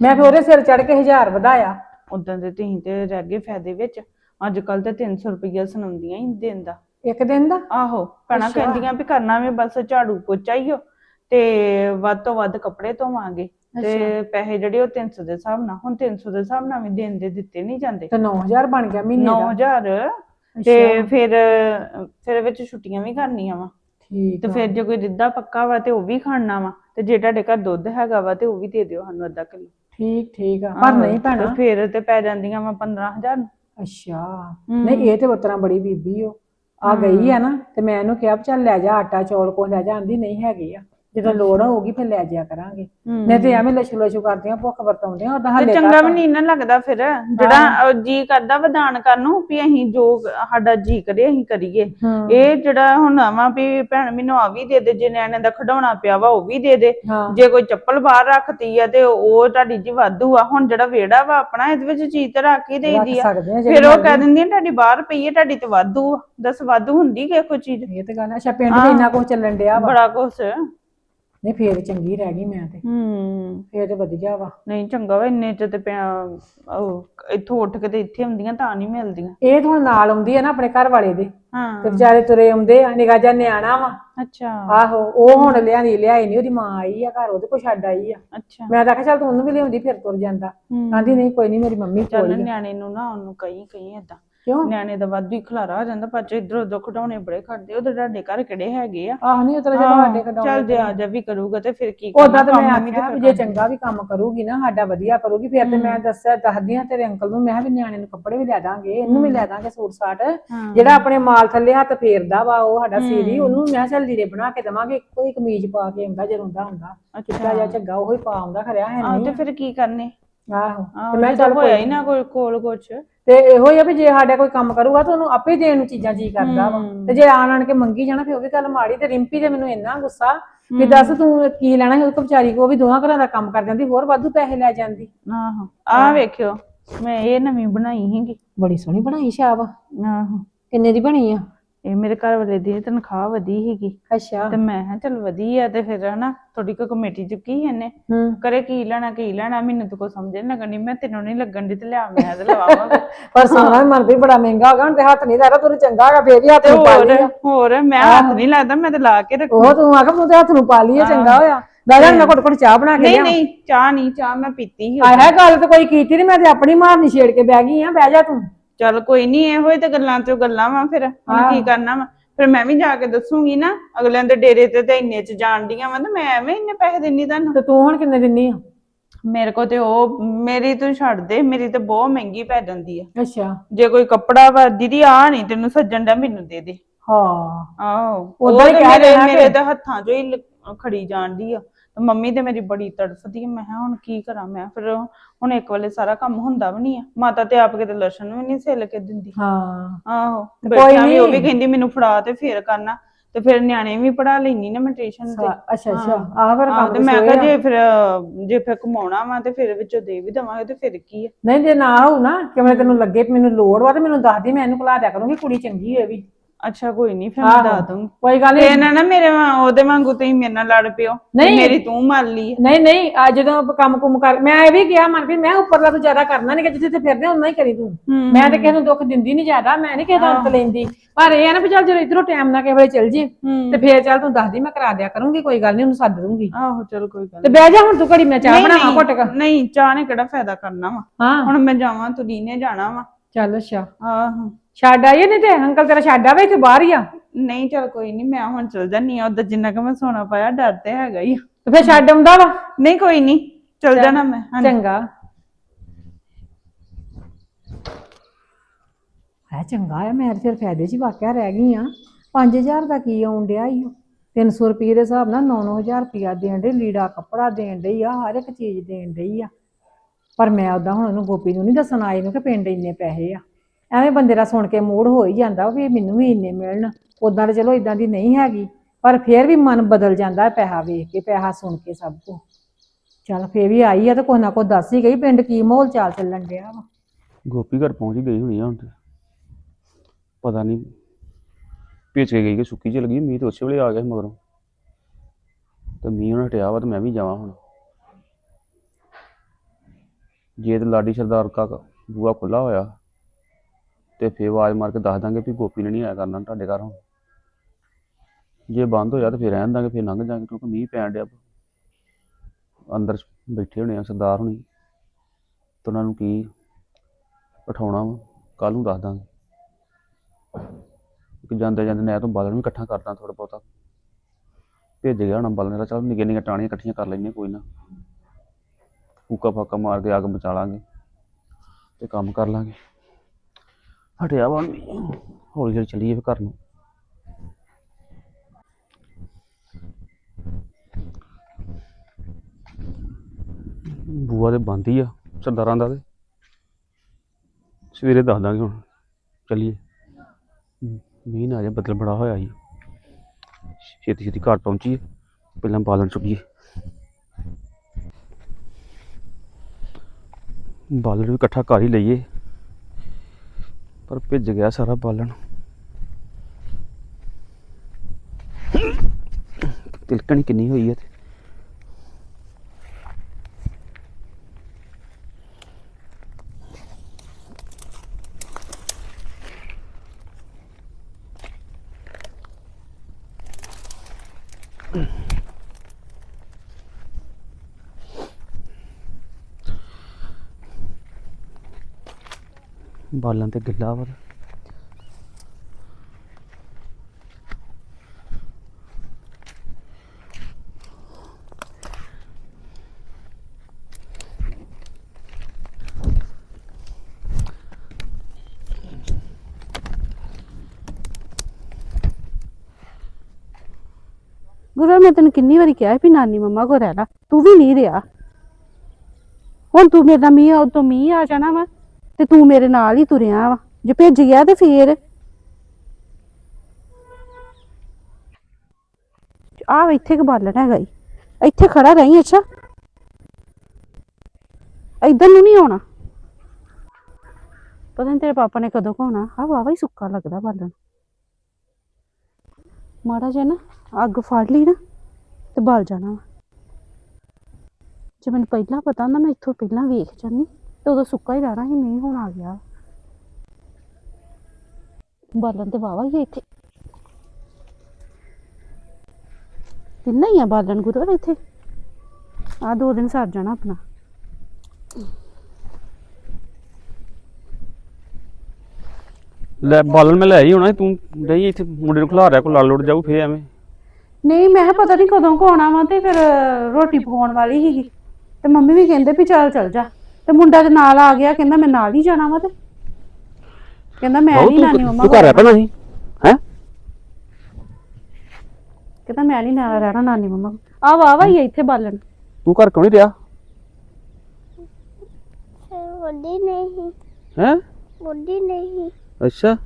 ਮੈਂ ਫਿਰ ਉਹਦੇ ਸਿਰ ਚੜ ਕੇ 1000 ਵਧਾਇਆ। ਉਦਾਂ ਦੇ ਤੁਸੀਂ ਤੇ ਰਹਿ ਗਏ ਫਾਇਦੇ ਵਿੱਚ। ਅੱਜ ਕੱਲ ਤੇ 300 ਰੁਪਈਆ ਸੁਣਾਉਂਦੀਆਂ ਹੀ ਦਿਨ ਦਾ। ਇੱਕ ਦਿਨ ਦਾ? ਆਹੋ ਭੈਣਾਂ। ਕਹਿੰਦੀਆਂ ਵੀ ਕਰਨਾ ਵੀ ਬਸ ਝਾੜੂ ਪੋਚਾ ਹੀ ਓ ਤੇ ਵੱਧ ਤੋਂ ਵੱਧ ਕੱਪੜੇ ਧੋਵਾਂਗੇ। ਤੇ ਪੈਸੇ ਜਿਹੜੇ ਉਹ 300 ਦੇ ਹਿਸਾਬ ਨਾਲ ਹੁਣ 300 ਦੇ ਹਿਸਾਬ ਨਾਲ ਵੀ ਦਿਨ ਦੇ ਦਿੱਤੇ ਨਹੀਂ ਜਾਂਦੇ। ਤੇ 9000 ਬਣ ਗਿਆ ਮਹੀਨੇ ਦਾ। 9000 ਤੇ ਫਿਰ ਫਿਰ ਵਿੱਚ ਛੁੱਟੀਆਂ ਵੀ ਕਰਨੀਆਂ ਵਾ। ਠੀਕ ਤੇ ਫਿਰ ਜੇ ਕੋਈ ਰਿੱਧਾ ਪੱਕਾ ਵਾ ਤੇ ਉਹ ਵੀ ਖਾਣਾ ਵਾ। ਤੇ ਜੇ ਤੁਹਾਡੇ ਘਰ ਦੁੱਧ ਹੈਗਾ ਵਾ ਤੇ ਉਹ ਵੀ ਦੇ ਦਿਓ ਸਾਨੂੰ ਅੱਧਾ ਕਿਲੋ। ਠੀਕ ਠੀਕ ਆ। ਪਰ ਨਹੀਂ ਭੈਣਾ। ਫਿਰ ਤੇ ਪੈ ਜਾਂਦੀਆਂ ਵਾ 15000 ਨੂੰ ਅੱਛਾ। ਨਹੀਂ ਇਹ ਤੇ ਉਤਰਾ ਬੜੀ ਬੀਬੀ ਓ। ਆ ਗਈ ਆ ਨਾ ਤੇ ਮੈਂ ਇਹਨੂੰ ਕਿਹਾ ਚੱਲ ਲੈ ਜਾ ਆਟਾ ਚੌਲ ਕੋ ਲੈ ਜਾ। ਆਂਦੀ ਨਹੀਂ ਹੈਗੇ ਆ। ਜਦੋਂ ਲੋੜ ਹੋਊਗੀ ਫਿਰ ਲੈ ਜਾਇਆ ਕਰਾਂਗੇ। ਨਹੀਂ ਤੇ ਐਵੇਂ ਲਛੂ ਲਛੂ ਕਰਦੀਆਂ ਭੁੱਖ ਵਰਤਾਉਂਦੀਆਂ ਉਹਦਾ ਤੇ ਹੱਲੇ ਚੰਗਾ ਵੀ ਨਹੀਂ ਨਾ ਲੱਗਦਾ ਫਿਰ ਜਿਹੜਾ ਜੀ ਕਰਦਾ ਵਿਧਾਨ ਕਰਨ ਨੂੰ ਵੀ ਅਸੀਂ ਜੋ ਸਾਡਾ ਜੀ ਕਰੇ ਅਸੀਂ ਕਰੀਏ। ਇਹ ਜਿਹੜਾ ਹੁਣ ਆਵਾਂ ਵੀ ਭੈਣ ਮੈਨੂੰ ਆ ਵੀ ਦੇ ਦੇ ਜੇ ਨਿਆਣੇ ਦਾ ਖਿਡੌਣਾ ਪਿਆ ਵਾ ਉਹ ਵੀ ਦੇ ਦੇ। ਹਾਂ। ਜੇ ਕੋਈ ਚੱਪਲ ਬਾਹਰ ਰੱਖਤੀ ਆ ਤੇ ਉਹ ਤੁਹਾਡੀ ਜੀ ਵਾਧੂ ਆ ਹੁਣ ਜਿਹੜਾ ਵਿਹੜਾ ਵਾ ਆਪਣਾ ਇਹਦੇ ਵਿੱਚ ਚੀਜ਼ ਤੇ ਰੱਖ ਹੀ ਦੇਈਦੀ ਰੱਖ ਆ। ਸਕਦੇ ਆ ਫਿਰ ਉਹ ਕਹਿ ਦਿੰਦੀ ਆ ਤੁਹਾਡੀ ਬਾਹਰ ਪਈ ਹੈ ਤੁਹਾਡੀ ਤੇ ਵਾਧੂ ਆ। ਦੱਸ ਵਾਧੂ ਹੁੰਦੀ ਕਿ ਕੋਈ ਚੀਜ਼। ਇਹ ਤੇ ਗੱਲ ਆ ਅੱਛਾ ਪਿੰਡ 'ਚ ਇੰਨਾ ਕੁਝ ਚੱਲਣ ਡਿਆ ਵਾ। ਬੜਾ ਕੁਛ। ਨਹੀਂ ਫੇਰ ਚੰਗੀ ਰਹਿ ਗਈ ਮੈਂ ਤੇ। ਹੂੰ। ਫੇਰ ਤੇ ਵਧੀਆ ਵਾ। ਨਹੀਂ ਚੰਗਾ ਵਾ ਇੰਨੇ ਚ ਤੇ ਪਿਆ- ਉਹ ਇੱਥੋਂ ਉੱਠ ਕੇ ਤੇ ਇੱਥੇ ਹੁੰਦੀਆਂ ਤਾਂ ਨਹੀਂ ਮਿਲਦੀਆਂ। ਇਹ ਤਾਂ ਹੁਣ ਨਾਲ ਆਉਂਦੀ ਆ ਨਾ ਆਪਣੇ ਘਰ ਵਾਲੇ ਦੇ। ਤੇ ਹਾਂ ਵਿਚਾਰੇ ਤੁਰੇ ਆਉਂਦੇ ਆ ਨਿਗਾਹ ਜਿਹਾ ਨਿਆਣਾ ਵਾ। ਅੱਛਾ। ਆਹੋ ਉਹ ਹੁਣ ਲਿਆਂਦੀ ਲਿਆਈ ਨਹੀਂ ਉਹਦੀ ਮਾਂ ਆਈ ਆ ਘਰ ਉਹਦੇ ਕੋਲ ਛੱਡ ਆਈ ਆ। ਅੱਛਾ। ਮੈਂ ਤਾਂ ਕਿਹਾ ਚੱਲ ਤੂੰ ਉਹਨੂੰ ਵੀ ਲਿਆਉਂਦੀ ਫਿਰ ਤੁਰ ਜਾਂਦਾ। ਹੂੰ। ਕਹਿੰਦੀ ਨਹੀਂ ਕੋਈ ਨਹੀਂ ਮੇਰੀ ਮੰਮੀ ਕੋਲ ਚੱਲ ਹੀ ਆ। ਨਿਆਣੇ ਨੂੰ ਨਾ ਉਹਨੂੰ ਕਈ ਕਈ ਏਦਾਂ। ਕਿਉਂ? ਨਿਆਣੇ ਦਾ ਵਾਧੂ ਹੀ ਖਲਾਰਾ ਹੋ ਜਾਂਦਾ ਬੱਚੇ ਇਧਰ ਉਧਰ ਖਡਾਉਣੇ ਬੜੇ ਖੜਦੇ ਉਧਰ ਤੁਹਾਡੇ ਘਰ ਕਿਹੜੇ ਹੈਗੇ ਆ? ਆਹ ਨਹੀਂ ਉਤਰ ਆਹੋ, ਸਾਡੇ ਕਢਾਉਣੇ ਚੱਲ ਜੇ ਆ ਜਾ ਵੀ ਕਰੂਗਾ ਤੇ ਫਿਰ ਕੀ ਉਦਾਂ ਤਾਂ ਮੈਂ ਆਖਿਆ ਵੀ ਜੇ ਚੰਗਾ ਵੀ ਕੰਮ ਕਰੂਗੀ ਨਾ ਸਾਡਾ ਵਧੀਆ ਕਰੂਗੀ ਫਿਰ ਤੇ ਮੈਂ ਦੱਸਿਆ ਦੱਸਦੀ ਆ ਤੇਰੇ ਅੰਕਲ ਨੂੰ ਮੈਂ ਵੀ ਨਿਆਣੇ ਨੂੰ ਕੱਪੜੇ ਵੀ ਲੈ ਦਾਂਗੇ ਇਹਨੂੰ ਵੀ ਲੈ ਦਾਂਗੇ ਸੂਟ ਸਾਟ। ਜਿਹੜਾ ਆਪਣੇ ਮਾਲ ਥੱਲੇ ਹੱਥ ਫੇਰਦਾ ਵਾ ਉਹ ਸਾਡਾ ਸੀਰੀ ਉਹਨੂੰ ਮੈਂ ਚੱਲ ਲੀੜੇ ਬਣਾ ਕੇ ਦਵਾਂਗੇ ਇੱਕੋ ਹੀ ਕਮੀਜ਼ ਪਾ ਕੇ ਆਉਂਦਾ ਜਦੋਂ ਹੁੰਦਾ। ਹੁੰਦਾ ਚਿੱਟਾ ਜਿਹਾ ਝੱਗਾ ਉਹ ਹੀ ਪਾ ਆਉਂਦਾ ਖਰਿਆ ਹੈ ਨਹੀਂ ਤੇ ਫਿਰ ਕੀ ਕਰਨੇ? ਆਹੋ ਤੇ ਮੈਂ ਚੱਲ ਹੋਇਆ ਹੀ ਨਾ ਕੋਈ ਕੋਲ ਕੁਛ। ਤੇ ਇਹੋ ਹੀ ਆ ਵੀ ਜੇ ਸਾਡਾ ਕੋਈ ਕੰਮ ਕਰੂਗਾ ਤਾਂ ਉਹਨੂੰ ਆਪੇ ਦੇਣ ਨੂੰ ਚੀਜ਼ਾਂ ਜੀ ਕਰਦਾ ਵਾ। ਤੇ ਜੇ ਆਣ ਆਣ ਕੇ ਮੰਗੀ ਜਾਣਾ ਫਿਰ ਉਹ ਵੀ ਗੱਲ ਮਾੜੀ ਤੇ ਰਿੰਪੀ ਤੇ ਮੈਨੂੰ ਇੰਨਾ ਗੁੱਸਾ ਵੀ ਦੱਸ ਤੂੰ ਕੀ ਲੈਣਾ ਸੀ ਉਹ ਤੋਂ ਵਿਚਾਰੀ ਕੋ ਵੀ ਦੋਹਾਂ ਘਰਾਂ ਦਾ ਕੰਮ ਕਰ ਜਾਂਦੀ ਹੋਰ ਵਾਧੂ ਪੈਸੇ ਲੈ ਜਾਂਦੀ। ਆਹੋ ਆਹ ਵੇਖਿਓ ਮੈਂ ਇਹ ਨਵੀਂ ਬਣਾਈ ਸੀਗੀ। ਬੜੀ ਸੋਹਣੀ ਬਣਾਈ ਸ਼ਾਬ ਆਹੋ। ਕਿੰਨੇ ਦੀ ਬਣੀ ਆ? ਇਹ ਮੇਰੇ ਘਰ ਵਾਲੇ ਦੀ ਤਨਖਾਹ ਵਧੀ ਸੀਗੀ। ਅੱਛਾ। ਤੇ ਮੈਂ ਕਿਹਾ ਚੱਲ ਵਧੀਆ ਤੇ ਫਿਰ ਹਨਾ ਥੋੜੀ ਕੋ ਕਮੇਟੀ ਚੁੱਕੀ ਇਹਨੇ। ਹੂੰ। ਕਰੇ ਕੀ ਲੈਣਾ ਕੀ ਲੈਣਾ ਮੈਨੂੰ ਤਾਂ ਕੋਈ ਸਮਝ ਨਹੀਂ ਲੱਗਣੀ। ਮੈਂ ਤੈਨੂੰ ਨਹੀਂ ਲੱਗਣ ਦੀ ਤੇ ਲਿਆ ਮੈਂ ਤੇ ਲਵਾਵਾਂ ਪਰ ਸੋਨਾ ਵੀ ਮਨ ਵੀ ਬੜਾ ਮਹਿੰਗਾ ਹੋ ਗਿਆ ਹੁਣ ਤੇ ਹੱਥ ਨਹੀਂ ਦਾਰਾ ਤੂੰ ਚੰਗਾ ਹੈਗਾ ਫੇਰ ਵੀ ਹੱਥ ਨੂੰ ਪਾ ਹੋਰ ਲਈ ਆ। ਹੋਰ ਮੈਂ ਹੱਥ ਨਹੀਂ ਲੱਗਦਾ ਮੈਂ ਤੇ ਲਾ ਕੇ ਰੱਖ। ਉਹ ਤੂੰ ਆਖ ਮੂੰ ਤੇ ਹੱਥ ਨੂੰ ਪਾ ਲਈ ਆ, ਚੰਗਾ ਹੋਇਆ। ਜਾ ਮੈਂ ਘੁੱਟ ਘੁੱਟ ਚਾਹ ਬਣਾ ਕੇ ਨਹੀਂ ਲਿਆ ਨਹੀਂ ਚਾਹ ਨਹੀਂ ਚਾਹ ਮੈਂ ਪੀਤੀ ਸੀ ਆਏ ਹੈ ਗੱਲ ਤੇ ਕੋਈ ਕੀਤੀ ਨਹੀਂ ਮੈਂ ਤੇ ਆਪਣੀ ਮਾਰਨੀ ਛੇੜ ਕੇ ਬਹਿ ਗਈ ਆ ਬਹਿ ਜਾ ਤੂੰ। ਚੱਲ ਕੋਈ ਨਹੀਂ ਇਹੋ ਹੀ ਤੇ ਗੱਲਾਂ ਚੋਂ ਗੱਲਾਂ ਵਾ ਫਿਰ। ਹੁਣ ਕੀ ਕਰਨਾ ਵਾ? ਫਿਰ ਮੈਂ ਵੀ ਜਾ ਕੇ ਦੱਸੂਗੀ ਨਾ ਅਗਲਿਆਂ ਦੇ ਡੇਰੇ ਤੇ ਤੇ ਇੰਨੇ ਚ ਜਾਣਦੀਆਂ ਵਾ ਤੇ ਮੈਂ ਐਵੇਂ ਇੰਨੇ ਪੈਸੇ ਦਿੰਨੀ ਤੁਹਾਨੂੰ। ਤੇ ਤੂੰ ਹੁਣ ਕਿੰਨੇ ਦਿੰਨੀ ਆ? ਮੇਰੇ ਕੋ ਤੇ ਉਹ ਮੇਰੀ ਤੂੰ ਛੱਡ ਦੇ ਮੇਰੀ ਤੇ ਬਹੁਤ ਮਹਿੰਗੀ ਪੈ ਜਾਂਦੀ ਆ। ਅੱਛਾ। ਜੇ ਕੋਈ ਕੱਪੜਾ ਵਾ ਦੀਦੀ ਆ ਨਹੀਂ ਤੈਨੂੰ ਸੱਜਣ ਦਾ ਮੈਨੂੰ ਦੇ ਦੇ। ਹਾਂ। ਆਹੋ। ਕਹਿ ਮੇਰੇ ਮੇਰੇ ਤਾਂ ਹੱਥਾਂ 'ਚੋਂ ਹੀ ਲ- ਖੜੀ ਜਾਂਦੀ ਆ। ਮੰਮੀ ਤੇ ਮੇਰੀ ਬੜੀ ਤੜਫਦੀ ਮੈਂ ਕਿਹਾ ਹੁਣ ਕੀ ਕਰਾਂ ਮੈਂ ਫਿਰ ਹੁਣ ਇੱਕ ਵੇਲੇ ਸਾਰਾ ਕੰਮ ਹੁੰਦਾ ਵੀ ਨਹੀਂ ਆ। ਮਾਤਾ ਤੇ ਆਪ ਕਿਤੇ ਲਸਣ ਵੀ ਨਹੀਂ ਛਿੱਲ ਕੇ ਦਿੰਦੀ। ਹਾਂ। ਆਹੋ ਕੋਈ ਵੀ ਉਹ ਵੀ। ਕਹਿੰਦੀ ਮੈਨੂੰ ਫੜਾ ਤੇ ਫੇਰ ਕਰਨਾ ਤੇ ਫਿਰ ਨਿਆਣੇ ਵੀ ਪੜਾ ਲੈਣੀ ਨਾ ਮੈਂ ਟਿਊਸ਼ਨ ਤੇ ਅੱਛਾ ਅੱਛਾ। ਆਹ ਫਿਰ ਕੰਮ ਤੇ ਮੈਂ ਕਿਹਾ। ਜੇ ਫਿਰ ਜੇ ਫਿਰ ਕਮਾਉਣਾ ਵਾ ਤੇ ਫਿਰ ਵਿੱਚੋਂ ਦੇ ਵੀ ਦਵਾਂਗੇ ਤੇ ਫਿਰ ਕੀ ਆ। ਨਹੀਂ ਜੇ ਨਾ ਹੋਊ ਨਾ ਕਿਵੇਂ ਤੈਨੂੰ ਲੱਗੇ ਮੈਨੂੰ ਲੋੜ ਵਾ ਤੇ ਮੈਨੂੰ ਦੱਸ ਦੀ ਮੈਂ ਇਹਨੂੰ ਭੁਲਾ ਦਿਆ ਕਰੂੰਗੀ ਕੁੜੀ ਚੰਗੀ ਹੋਏ ਵੀ। ਅੱਛਾ ਕੋਈ ਨਹੀਂ ਫਿਰ ਮੈਂ ਆਹੋ। ਦੱਸ ਦੂੰਗੀ ਕੋਈ ਗੱਲ ਤੇ ਨਹੀਂ ਨਾ ਨਾ ਮੇਰੇ ਵਾਂ- ਉਹਦੇ ਵਾਂਗੂ ਤੁਸੀਂ ਮੇਰੇ ਨਾਲ ਲੜ ਪਿਓ ਨਹੀਂ। ਮੇਰੀ ਤੂੰ ਮੰਨ ਲਈ ਨਹੀਂ ਨਹੀਂ ਆ ਜਦੋਂ ਕੰਮ ਕੁਮ ਕਰ ਮੈਂ ਇਹ ਵੀ ਕਿਹਾ ਮਨਪ੍ਰੀਤ ਮੈਂ ਉੱਪਰਲਾ ਤੂੰ ਜ਼ਿਆਦਾ ਕਰਨਾ ਨਹੀਂ ਕਿ ਜਿੱਥੇ ਤੇ ਫਿਰਦੇ ਉਹਨਾਂ ਹੀ ਕਰੀ ਤੂੰ। ਹੂੰ। ਮੈਂ ਤੇ ਕਿਸੇ ਨੂੰ ਦੁੱਖ ਦਿੰਦੀ ਨਹੀਂ ਜ਼ਿਆਦਾ ਮੈਂ ਨਹੀਂ ਕਿਸੇ ਦਾ ਅੰਤ ਲੈਂਦੀ। ਪਰ ਇਹ ਆ ਨਾ ਵੀ ਚੱਲ ਜਦੋਂ ਇਧਰੋਂ ਟਾਈਮ ਨਾ ਕਿਸੇ ਵੇਲੇ ਚੱਲ ਜੇ ਹੂੰ। ਤੇ ਫੇਰ ਚੱਲ ਤੂੰ ਦੱਸਦੀ ਮੈਂ ਕਰਾ ਦਿਆ ਕਰੂੰਗੀ ਕੋਈ ਗੱਲ ਨਹੀਂ ਉਹਨੂੰ ਸੱਦ ਦੂੰਗੀ ਆਹੋ ਚਲ ਕੋਈ ਗੱਲ ਤੇ ਬਹਿ ਜਾ ਹੁਣ ਤੂੰ ਘੜੀ ਮੈਂ ਚਾਹ ਨਹੀਂ, ਬਣਾਵਾਂ ਨਹੀਂ, ਘੁੱਟ ਕੇ। ਨਹੀਂ ਚਾਹ ਨੇ ਕਿਹੜਾ ਫਾਇਦਾ ਕਰਨਾ ਵਾ? ਹਾਂ। ਹੁਣ ਮੈਂ ਜਾਵਾਂ ਤੁਲੀ ਨੇ ਜਾਣਾ ਵਾ। ਚੱਲ ਅੱਛਾ। ਆਹੋ। ਛੱਡ ਆਈਏ ਨਹੀਂ ਤੇ ਅੰਕਲ ਤੇਰਾ ਛੱਡ ਆਵੇ ਇੱਥੇ ਬਾਹਰ ਹੀ ਆ ਨਹੀਂ ਚਲ ਕੋਈ ਨਹੀਂ ਮੈਂ ਹੁਣ ਚਲ ਜਾਨੀ ਆ ਉਧਰ ਜਿੰਨਾ ਕਿ ਮੈਂ ਸੋਨਾ ਪਾਇਆ ਡਰ ਤੇ ਹੈਗਾ ਹੀ ਆ। ਤੇ ਫੇਰ ਛੱਡ ਆਉਂਦਾ ਵਾ ਨਹੀਂ ਕੋਈ ਨਹੀਂ ਚਲ ਜਾਣਾ ਮੈਂ ਹਾਂਜੀ। ਚੰਗਾ ਹੈ ਚੰਗਾ ਆ ਮੈਂ ਤੇ ਫਿਰ ਫਾਇਦੇ 'ਚ ਹੀ ਵਾਕਿਆ ਰਹਿ ਗਈ ਆ 5000 ਦਾ ਕੀ ਆਉਣ ਡਿਆ ਈ ਓ। 300 ਰੁਪਏ ਦੇ ਹਿਸਾਬ ਨਾਲ 9-9000 ਰੁਪਇਆ ਦੇਣ ਦੇ ਲੀੜਾ ਕੱਪੜਾ ਦੇਣ ਡਈ ਆ ਹਰ ਇੱਕ ਚੀਜ਼ ਦੇਣ ਡਈ ਆ ਪਰ ਮੈਂ ਉਦਾਂ ਹੁਣ ਉਹਨੂੰ ਗੋਪੀ ਨੂੰ ਨਹੀਂ ਦੱਸਣ ਆਈ ਨੂੰ ਕਿ ਪਿੰਡ ਇੰਨੇ ਪੈਸੇ ਆ ਐਵੇਂ ਬੰਦੇ ਦਾ ਸੁਣ ਕੇ ਮੂਡ ਹੋ ਹੀ ਜਾਂਦਾ ਵੀ ਮੈਨੂੰ ਵੀ ਇੰਨੇ ਮਿਲਣ ਉਦਾਂ ਤੇ ਚਲੋ ਇਦਾਂ ਦੀ ਨਹੀਂ ਹੈਗੀ, ਪਰ ਫਿਰ ਵੀ ਮਨ ਬਦਲ ਜਾਂਦਾ ਪੈਸਾ ਵੇਖ ਕੇ, ਪੈਸਾ ਸੁਣ ਕੇ ਸਭ ਤੋਂ। ਚੱਲ ਫੇਰ ਵੀ ਆਈ ਆ ਤੇ ਕੋਈ ਨਾ ਕੋਈ ਦੱਸ ਹੀ ਗਈ, ਪਿੰਡ ਕੀ ਮਾਹੌਲ ਚਾਲ ਚੱਲਣ ਡਿਆ ਵਾ? ਗੋਪੀ ਘਰ ਪਹੁੰਚ ਹੀ ਗਈ ਹੋਣੀ ਆ ਹੁਣ ਤੇ। ਪਤਾ ਨਹੀਂ, ਭੇਜ ਕੇ ਗਈ ਕਿ ਸੁੱਕੀ ਚ ਗਈ ਮੀਂਹ ਤੇ ਉਸੇ ਵੇਲੇ ਆ ਗਿਆ ਸੀ ਮਗਰੋਂ। ਤੇ ਮੀਂਹ ਹੁਣ ਹਟਿਆ ਵਾ ਤੇ ਮੈਂ ਵੀ ਜਾਵਾਂ ਹੁਣ। ਜੇ ਤੇ ਲਾਡੀ ਸਰਦਾਰ ਕਾ ਬੂਆ ਖੁੱਲਾ ਹੋਇਆ ਤੇ ਫੇਰ ਆਵਾਜ਼ ਮਾਰ ਕੇ ਦੱਸ ਦਾਂਗੇ ਵੀ ਗੋਪੀ ਨੇ ਨਹੀਂ ਆਇਆ ਕਰਨਾ ਤੁਹਾਡੇ ਘਰ ਹੁਣ। ਜੇ ਬੰਦ ਹੋਇਆ ਤਾਂ ਫੇਰ ਰਹਿਣ ਦਾਂਗੇ, ਫੇਰ ਲੰਘ ਜਾਾਂਗੇ ਕਿਉਂਕਿ ਮੀਂਹ ਪੈਣ ਡਿਆ। ਅੰਦਰ ਬੈਠੇ ਹੋਣੇ ਆ ਸਰਦਾਰ ਹੁਣੀ। ਤੇ ਉਹਨਾਂ ਨੂੰ ਕੀ ਉਠਾਉਣਾ ਵਾ ਕੱਲ ਨੂੰ ਦੱਸ ਦਾਂਗੇ। ਕਿ ਜਾਂਦੇ ਜਾਂਦੇ ਨਹਿਰ ਤੋਂ ਬਾਲਣ ਵੀ ਇਕੱਠਾ ਕਰਦਾ ਥੋੜਾ ਬਹੁਤਾ। ਭੇਜ ਗਿਆ ਹੋਣਾ ਬਾਲਣ ਦਾ ਚਲ ਨਿੱਕੀਆਂ ਨਿੱਕੀਆਂ ਟਾਣੀਆਂ ਇਕੱਠੀਆਂ ਕਰ ਲੈਣੀਆਂ ਕੋਈ ਨਾ। ਫੂਕਾ ਫਾਕਾ ਮਾਰ ਕੇ ਅੱਗ ਬਚਾ ਲਾਂਗੇ ਤੇ ਕੰਮ ਕਰ ਲਾਂਗੇ। ਹਟਿਆ ਵਾ ਹੌਲੀ ਹੌਲੀ ਚੱਲੀਏ ਫਿਰ ਘਰ ਨੂੰ। ਬੂਆ ਤੇ ਬੰਦ ਹੀ ਆ, ਸਰਦਾਰਾਂ ਦਾ ਤੇ। ਸਵੇਰੇ ਦੱਸ ਦਾਂਗੇ ਹੁਣ, ਚੱਲੀਏ। ਮੀਂਹ ਨਾ ਆ ਜਾ ਬੱਦਲ ਬੜਾ ਹੋਇਆ ਜੀ ਛੇਤੀ ਛੇਤੀ ਘਰ ਪਹੁੰਚੀਏ, ਪਹਿਲਾਂ ਬਾਲਣ ਚੁੱਕੀਏ। ਬਾਲਣ ਵੀ ਇਕੱਠਾ ਕਰ ਹੀ ਲਈਏ। ਪਰ ਭਿੱਜ ਗਿਆ ਸਾਰਾ ਬਾਲਣ। ਤਿਲਕਣੀ ਕਿੰਨੀ ਹੋਈ ਹੈ ਤੇ ਬਾਲਾਂ ਤੇ ਗਿੱਲਾ ਵਾ ਗੁਰੂ ਮੈਂ ਤੈਨੂੰ ਕਿੰਨੀ ਵਾਰੀ ਕਿਹਾ ਵੀ ਨਾਨੀ ਮੰਮਾ ਕੋ ਰਹਿਣਾ ਤੂੰ ਵੀ ਨਹੀਂ ਰਿਹਾ। ਹੁਣ ਤੂੰ ਮੇਰਾ ਮੀਂਹ ਆ ਤੋਂ ਮੀਂਹ ਆ ਜਾਣਾ ਵਾ। ਤੇ ਤੂੰ ਮੇਰੇ ਨਾਲ ਹੀ ਤੁਰਿਆ ਵਾ। ਜੇ ਭਿੱਜ ਗਿਆ ਤੇ ਫੇਰ। ਆ ਇੱਥੇ ਕ ਬਾਲਣ ਹੈਗਾ ਈ। ਇੱਥੇ ਖੜਾ ਰਹੀਂ, ਅੱਛਾ। ਇੱਧਰ ਨੂੰ ਨਹੀਂ ਆਉਣਾ। ਪਤਾ ਨਹੀਂ ਤੇਰੇ ਪਾਪਾ ਨੇ ਕਦੋਂ ਕੁ ਆਉਣਾ ਆ ਵਾਵਾ ਹੀ ਸੁੱਕਾ ਲੱਗਦਾ ਬਾਲਣ। ਮਾੜਾ ਜਿਹਾ ਨਾ ਅੱਗ ਫੜ ਲਈ ਨਾ ਤੇ ਬਲ ਜਾਣਾ ਵਾ। ਜੇ ਮੈਨੂੰ ਪਹਿਲਾਂ ਪਤਾ ਹੁੰਦਾ, ਮੈਂ ਇੱਥੋਂ ਪਹਿਲਾਂ ਵੇਖ ਜਾਂਦੀ। ਤੇ ਉਦੋਂ ਸੁੱਕਾ ਹੀ ਰਹਿਣਾ ਸੀ ਮੀਂਹ ਹੁਣ ਆ ਗਿਆ। ਬਾਲਣ ਤੇ ਵਾਵਾ ਹੀ ਇੱਥੇ। ਤਿੰਨਾ ਹੀ ਆ ਬਾਲਣ ਗੁਰੂ ਇੱਥੇ। ਆ ਦੋ ਦਿਨ ਸਰ ਜਾਣਾ ਆਪਣਾ। ਲੈ ਬਾਲਣ ਮੈਂ ਲੈ ਹੀ ਹੋਣਾ ਤੂੰ ਨਹੀਂ ਇੱਥੇ ਮੁੰਡੇ ਨੂੰ ਖਿਲਾ ਰਿਆ ਕੋ ਲੜ ਲੁੜ ਜਾਊ ਫੇਰ ਐਵੇਂ। ਨਹੀਂ ਮੈਂ ਕਿਹਾ ਪਤਾ ਨਹੀਂ ਕਦੋਂ ਕੋ ਆਉਣਾ ਵਾ ਤੇ ਫਿਰ ਰੋਟੀ ਪਕਾਉਣ ਵਾਲੀ ਸੀਗੀ। ਤੇ ਮੰਮੀ ਵੀ ਕਹਿੰਦੇ ਵੀ ਚੱਲ ਚੱਲ ਜਾ। ਤੇ ਮੁੰਡਾ ਦੇ ਨਾਲ ਆ ਗਿਆ ਕਹਿੰਦਾ ਮੈਂ ਨਾਲ ਹੀ ਜਾਣਾ ਵਾ ਤੇ। ਕਹਿੰਦਾ ਮੈਂ ਨਹੀਂ ਨਾਨੀ ਮੰਮਾ ਤੂੰ ਘਰ ਰਹਿ ਪੈਣਾ ਸੀ ਹੈ? ਕਹਿੰਦਾ ਮੈਂ ਨਹੀਂ ਨਾਲ ਰਹਿਣਾ ਨਾਨੀ ਮੰਮਾ। ਆ ਵਾਹ ਵਾ ਹੀ ਆ ਇੱਥੇ ਬਾਲਣ। ਤੂੰ ਘਰ ਕਿਉਂ ਨਹੀਂ ਰਿਹਾ? ਵੱਡੀ ਨਹੀਂ। ਹੈ? ਵੱਡੀ ਨਹੀਂ। ਅੱਛਾ।